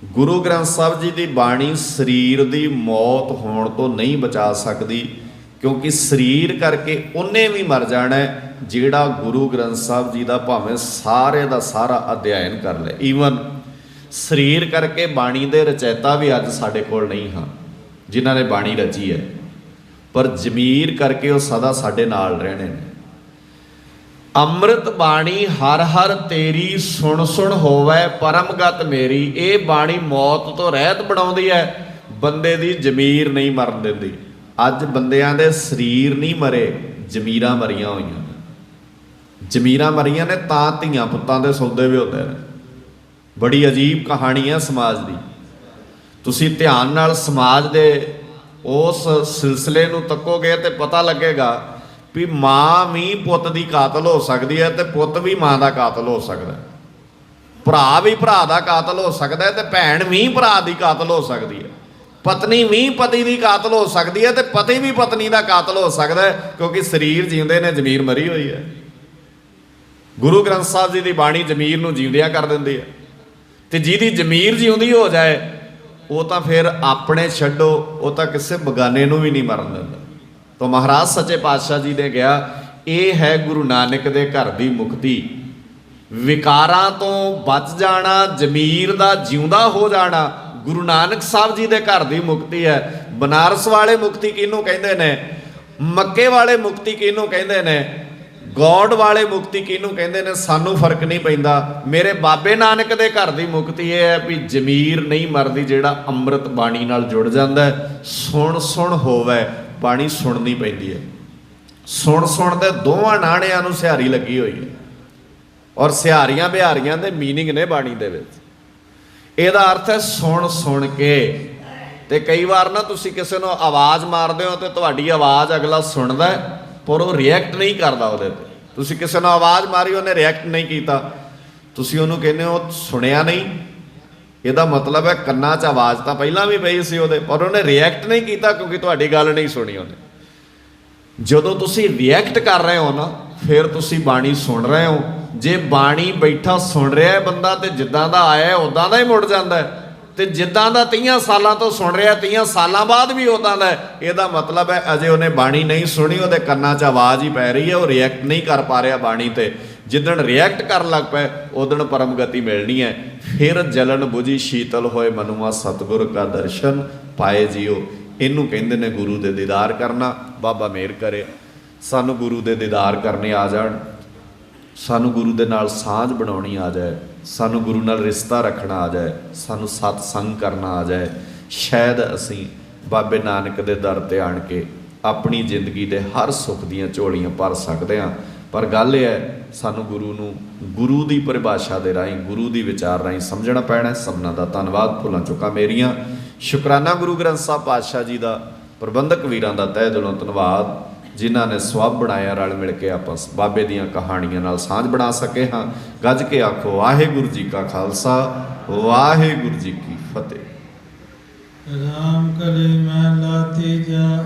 ਗੁਰੂ ਗ੍ਰੰਥ ਸਾਹਿਬ ਜੀ ਦੀ ਬਾਣੀ ਸਰੀਰ ਦੀ ਮੌਤ ਹੋਣ ਤੋਂ ਨਹੀਂ ਬਚਾ ਸਕਦੀ, ਕਿਉਂਕਿ ਸਰੀਰ ਕਰਕੇ ਉਹਨੇ ਵੀ ਮਰ ਜਾਣਾ ਹੈ, ਜਿਹੜਾ ਗੁਰੂ ਗ੍ਰੰਥ ਸਾਹਿਬ ਜੀ ਦਾ ਭਾਵੇਂ ਸਾਰੇ ਦਾ ਸਾਰਾ ਅਧਿਐਨ ਕਰ ਲੈ। ਈਵਨ ਸਰੀਰ ਕਰਕੇ ਬਾਣੀ ਦੇ ਰਚੈਤਾ ਵੀ ਅੱਜ ਸਾਡੇ ਕੋਲ ਨਹੀਂ ਹਨ ਜਿਨ੍ਹਾਂ ਨੇ ਬਾਣੀ ਰਚੀ ਹੈ। ਪਰ ਜ਼ਮੀਰ ਕਰਕੇ ਉਹ ਸਦਾ ਸਾਡੇ ਨਾਲ ਰਹਿਣੇ ਨੇ। ਅੰਮ੍ਰਿਤ ਬਾਣੀ ਹਰ ਹਰ ਤੇਰੀ ਸੁਣ ਸੁਣ ਹੋਵੇ, ਪਰਮਗਤ ਮੇਰੀ, ਇਹ ਬਾਣੀ ਮੌਤ ਤੋਂ ਰਹਿਤ ਬਣਾਉਂਦੀ ਹੈ। ਬੰਦੇ ਦੀ ਜ਼ਮੀਰ ਨਹੀਂ ਮਰਨ ਦਿੰਦੀ। ਅੱਜ ਬੰਦਿਆਂ ਦੇ ਸਰੀਰ ਨਹੀਂ ਮਰੇ, ਜ਼ਮੀਰਾਂ ਮਰੀਆਂ ਹੋਈਆਂ ਜ਼ਮੀਰਾਂ ਮਰੀਆਂ ਨੇ ਤਾਂ ਧੀਆਂ ਪੁੱਤਾਂ ਦੇ ਸੌਦੇ ਵੀ ਹੁੰਦੇ ਨੇ। ਬੜੀ ਅਜੀਬ ਕਹਾਣੀ ਹੈ ਸਮਾਜ ਦੀ। ਤੁਸੀਂ ਧਿਆਨ ਨਾਲ ਸਮਾਜ ਦੇ ਉਸ ਸਿਲਸਿਲੇ ਨੂੰ ਤੱਕੋਗੇ ਤੇ ਪਤਾ ਲੱਗੇਗਾ ਵੀ ਮਾਂ ਵੀ ਪੁੱਤ ਦੀ ਕਾਤਲ ਹੋ ਸਕਦੀ ਹੈ ਤੇ ਪੁੱਤ ਵੀ ਮਾਂ ਦਾ ਕਾਤਲ ਹੋ ਸਕਦਾ ਹੈ। ਭਰਾ ਵੀ ਭਰਾ ਦਾ ਕਾਤਲ ਹੋ ਸਕਦਾ ਹੈ ਤੇ ਭੈਣ ਵੀ ਭਰਾ ਦੀ ਕਾਤਲ ਹੋ ਸਕਦੀ ਹੈ। ਪਤਨੀ ਵੀ ਪਤੀ ਦੀ ਕਾਤਲ ਹੋ ਸਕਦੀ ਹੈ ਤੇ ਪਤੀ ਵੀ ਪਤਨੀ ਦਾ ਕਾਤਲ ਹੋ ਸਕਦਾ ਹੈ, ਕਿਉਂਕਿ ਸਰੀਰ ਜਿਉਂਦੇ ਨੇ, ਜ਼ਮੀਰ ਮਰੀ ਹੋਈ ਹੈ। ਗੁਰੂ ਗ੍ਰੰਥ ਸਾਹਿਬ ਜੀ ਦੀ ਬਾਣੀ ਜ਼ਮੀਰ ਨੂੰ ਜਿਉਂਦਿਆਂ ਕਰ ਦਿੰਦੀ ਹੈ। ਤੇ ਜਿਹਦੀ ਜ਼ਮੀਰ ਜਿਉਂਦੀ ਹੋ ਜਾਏ ਉਹ ਤਾਂ ਫਿਰ ਆਪਣੇ ਛੱਡੋ, ਉਹ ਤਾਂ ਕਿਸੇ ਬਗਾਨੇ ਨੂੰ ਵੀ ਨਹੀਂ ਮਰਨ ਦਿੰਦਾ। ਤਾਂ ਮਹਾਰਾਜ ਸੱਚੇ ਪਾਤਸ਼ਾਹ ਜੀ ਨੇ ਕਿਹਾ, ਇਹ ਹੈ ਗੁਰੂ ਨਾਨਕ ਦੇ ਘਰ ਦੀ ਮੁਕਤੀ। ਵਿਕਾਰਾਂ ਤੋਂ ਬਚ ਜਾਣਾ, ਜ਼ਮੀਰ ਦਾ ਜਿਉਂਦਾ ਹੋ ਜਾਣਾ, ਗੁਰੂ ਨਾਨਕ ਸਾਹਿਬ ਜੀ ਦੇ ਘਰ ਦੀ ਮੁਕਤੀ ਹੈ। ਬਨਾਰਸ ਵਾਲੇ ਮੁਕਤੀ ਕਿਹਨੂੰ ਕਹਿੰਦੇ ਨੇ? ਮੱਕੇ ਵਾਲੇ ਮੁਕਤੀ ਕਿਹਨੂੰ ਕਹਿੰਦੇ ਨੇ? ਗੋਡ ਵਾਲੇ ਮੁਕਤੀ ਕਿਹਨੂੰ ਕਹਿੰਦੇ ਨੇ? ਸਾਨੂੰ ਫ਼ਰਕ ਨਹੀਂ ਪੈਂਦਾ। ਮੇਰੇ ਬਾਬੇ ਨਾਨਕ ਦੇ ਘਰ ਦੀ ਮੁਕਤੀ ਇਹ ਹੈ ਵੀ ਜ਼ਮੀਰ ਨਹੀਂ ਮਰਦੀ ਜਿਹੜਾ ਅੰਮ੍ਰਿਤ ਬਾਣੀ ਨਾਲ ਜੁੜ ਜਾਂਦਾ ਸੁਣ ਸੁਣ ਹੋਵੇ, ਬਾਣੀ ਸੁਣਨੀ ਪੈਂਦੀ ਹੈ। ਸੁਣ ਸੁਣ ਦੇ ਦੋਵਾਂ ਨਾਣਿਆਂ ਨੂੰ ਸਿਹਾਰੀ ਲੱਗੀ ਹੋਈ ਹੈ। ਔਰ ਸਿਹਾਰੀਆਂ ਬਿਹਾਰੀਆਂ ਦੇ ਮੀਨਿੰਗ ਨੇ ਬਾਣੀ ਦੇ ਵਿੱਚ। ਇਹਦਾ ਅਰਥ ਹੈ ਸੁਣ ਸੁਣ ਕੇ। ਤੇ ਕਈ ਵਾਰ ਨਾ ਤੁਸੀਂ ਕਿਸੇ ਨੂੰ ਆਵਾਜ਼ ਮਾਰਦੇ ਹੋ ਤੇ ਤੁਹਾਡੀ ਆਵਾਜ਼ ਅਗਲਾ ਸੁਣਦਾ ਪਰ ਉਹ ਰਿਐਕਟ ਨਹੀਂ ਕਰਦਾ ਉਹਦੇ ਤੇ। ਤੁਸੀਂ ਕਿਸੇ ਨੂੰ ਆਵਾਜ਼ ਮਾਰੀ, ਉਹਨੇ ਰਿਐਕਟ ਨਹੀਂ ਕੀਤਾ। ਤੁਸੀਂ ਉਹਨੂੰ ਕਹਿੰਦੇ ਹੋ, ਸੁਣਿਆ ਨਹੀਂ? ਇਹਦਾ ਮਤਲਬ ਹੈ ਕੰਨਾਂ 'ਚ ਆਵਾਜ਼ ਤਾਂ ਪਹਿਲਾਂ ਵੀ ਪਈ ਸੀ ਉਹਦੇ, ਪਰ ਉਹਨੇ ਰਿਐਕਟ ਨਹੀਂ ਕੀਤਾ ਕਿਉਂਕਿ ਤੁਹਾਡੀ ਗੱਲ ਨਹੀਂ ਸੁਣੀ ਉਹਨੇ। ਜਦੋਂ ਤੁਸੀਂ ਰਿਐਕਟ ਕਰ ਰਹੇ ਹੋ ਨਾ, ਫਿਰ ਤੁਸੀਂ ਬਾਣੀ ਸੁਣ ਰਹੇ ਹੋ। ਜੇ ਬਾਣੀ ਬੈਠਾ ਸੁਣ ਰਿਹਾ ਹੈ ਬੰਦਾ ਤੇ ਜਿੱਦਾਂ ਦਾ ਆਇਆ ਹੈ ਉਦਾਂ ਦਾ ਹੀ ਮੁੜ ਜਾਂਦਾ ਹੈ। ਤੇ ਜਿੱਦਾਂ ਦਾ 30 ਸਾਲਾਂ ਤੋਂ ਸੁਣ ਰਿਹਾ 30 ਸਾਲਾਂ ਬਾਅਦ ਵੀ ਉਦਾਂ ਦਾ ਇਹਦਾ ਮਤਲਬ ਹੈ ਅਜੇ ਉਹਨੇ ਬਾਣੀ ਨਹੀਂ ਸੁਣੀ, ਉਹਦੇ ਕੰਨਾਂ 'ਚ ਆਵਾਜ਼ ਹੀ ਪੈ ਰਹੀ ਹੈ, ਉਹ ਰਿਐਕਟ ਨਹੀਂ ਕਰ ਪਾ ਰਿਹਾ ਬਾਣੀ ਤੇ। ਜਿੱਦਣ ਰਿਐਕਟ ਕਰਨ ਲੱਗ ਪਏ ਉਦਣ ਪਰਮ ਗਤੀ ਮਿਲਣੀ ਹੈ। ਫਿਰ ਜਲਨ 부ਜੀ ਸ਼ੀਤਲ ਹੋਏ ਮਨੁਆ ਸਤਿਗੁਰ ਕਾ ਦਰਸ਼ਨ ਪਾਏ ਜਿਉ ਇਹਨੂੰ ਕਹਿੰਦੇ ਨੇ ਗੁਰੂ ਦੇ ਦੀਦਾਰ ਕਰਨਾ। ਬਾਬਾ ਮੇਰ ਕਰੇ, ਸਾਨੂੰ ਗੁਰੂ ਦੇ ਦੀਦਾਰ ਕਰਨੇ ਆ ਜਾਣ। ਸਾਨੂੰ ਗੁਰੂ ਦੇ ਨਾਲ ਸਾਂਝ ਬਣਾਉਣੀ ਆ ਜਾਏ। ਸਾਨੂੰ ਗੁਰੂ ਨਾਲ ਰਿਸ਼ਤਾ ਰੱਖਣਾ ਆ ਜਾਏ, ਸਾਨੂੰ ਸਤ ਸੰਗ ਕਰਨਾ ਆ ਜਾਏ, ਸ਼ਾਇਦ ਅਸੀਂ ਬਾਬੇ ਨਾਨਕ ਦੇ ਦਰ ਤੇ ਆਣ ਕੇ ਆਪਣੀ ਜ਼ਿੰਦਗੀ ਦੇ ਹਰ ਸੁੱਖ ਦੀਆਂ ਝੋਲੀਆਂ ਭਰ ਸਕਦੇ ਹਾਂ। ਪਰ ਗੱਲ ਇਹ ਹੈ, ਸਾਨੂੰ ਗੁਰੂ ਨੂੰ ਗੁਰੂ ਦੀ ਪਰਿਭਾਸ਼ਾ ਦੇ ਰਾਹੀਂ, ਗੁਰੂ ਦੀ ਵਿਚਾਰ ਰਾਹੀਂ ਸਮਝਣਾ ਪੈਣਾ ਹੈ। ਸਭਨਾਂ ਦਾ ਧੰਨਵਾਦ, ਭੁੱਲਾਂ ਚੁੱਕਾ ਮੇਰੀਆਂ। ਸ਼ੁਕਰਾਨਾ ਗੁਰੂ ਗ੍ਰੰਥ ਸਾਹਿਬ ਪਾਤਸ਼ਾਹ ਜੀ ਦਾ। ਪ੍ਰਬੰਧਕ ਵੀਰਾਂ ਦਾ ਤਹਿ ਦਿਲੋਂ ਧੰਨਵਾਦ। ਜਿਨ੍ਹਾਂ ਨੇ ਸਵੱਬ ਬਣਾਇਆ ਰਲ ਮਿਲ ਕੇ ਆਪਸ ਬਾਬੇ ਦੀਆਂ ਕਹਾਣੀਆਂ ਨਾਲ ਸਾਂਝ ਬਣਾ ਸਕੇ ਹਾਂ। ਗੱਜ ਕੇ ਆਖੋ, ਵਾਹਿਗੁਰੂ ਜੀ ਕਾ ਖਾਲਸਾ, ਵਾਹਿਗੁਰੂ ਜੀ ਕੀ ਫਤਿਹ। ਰਾਮ ਕਲੇ ਮਹਲਾ ਤੀਜਾ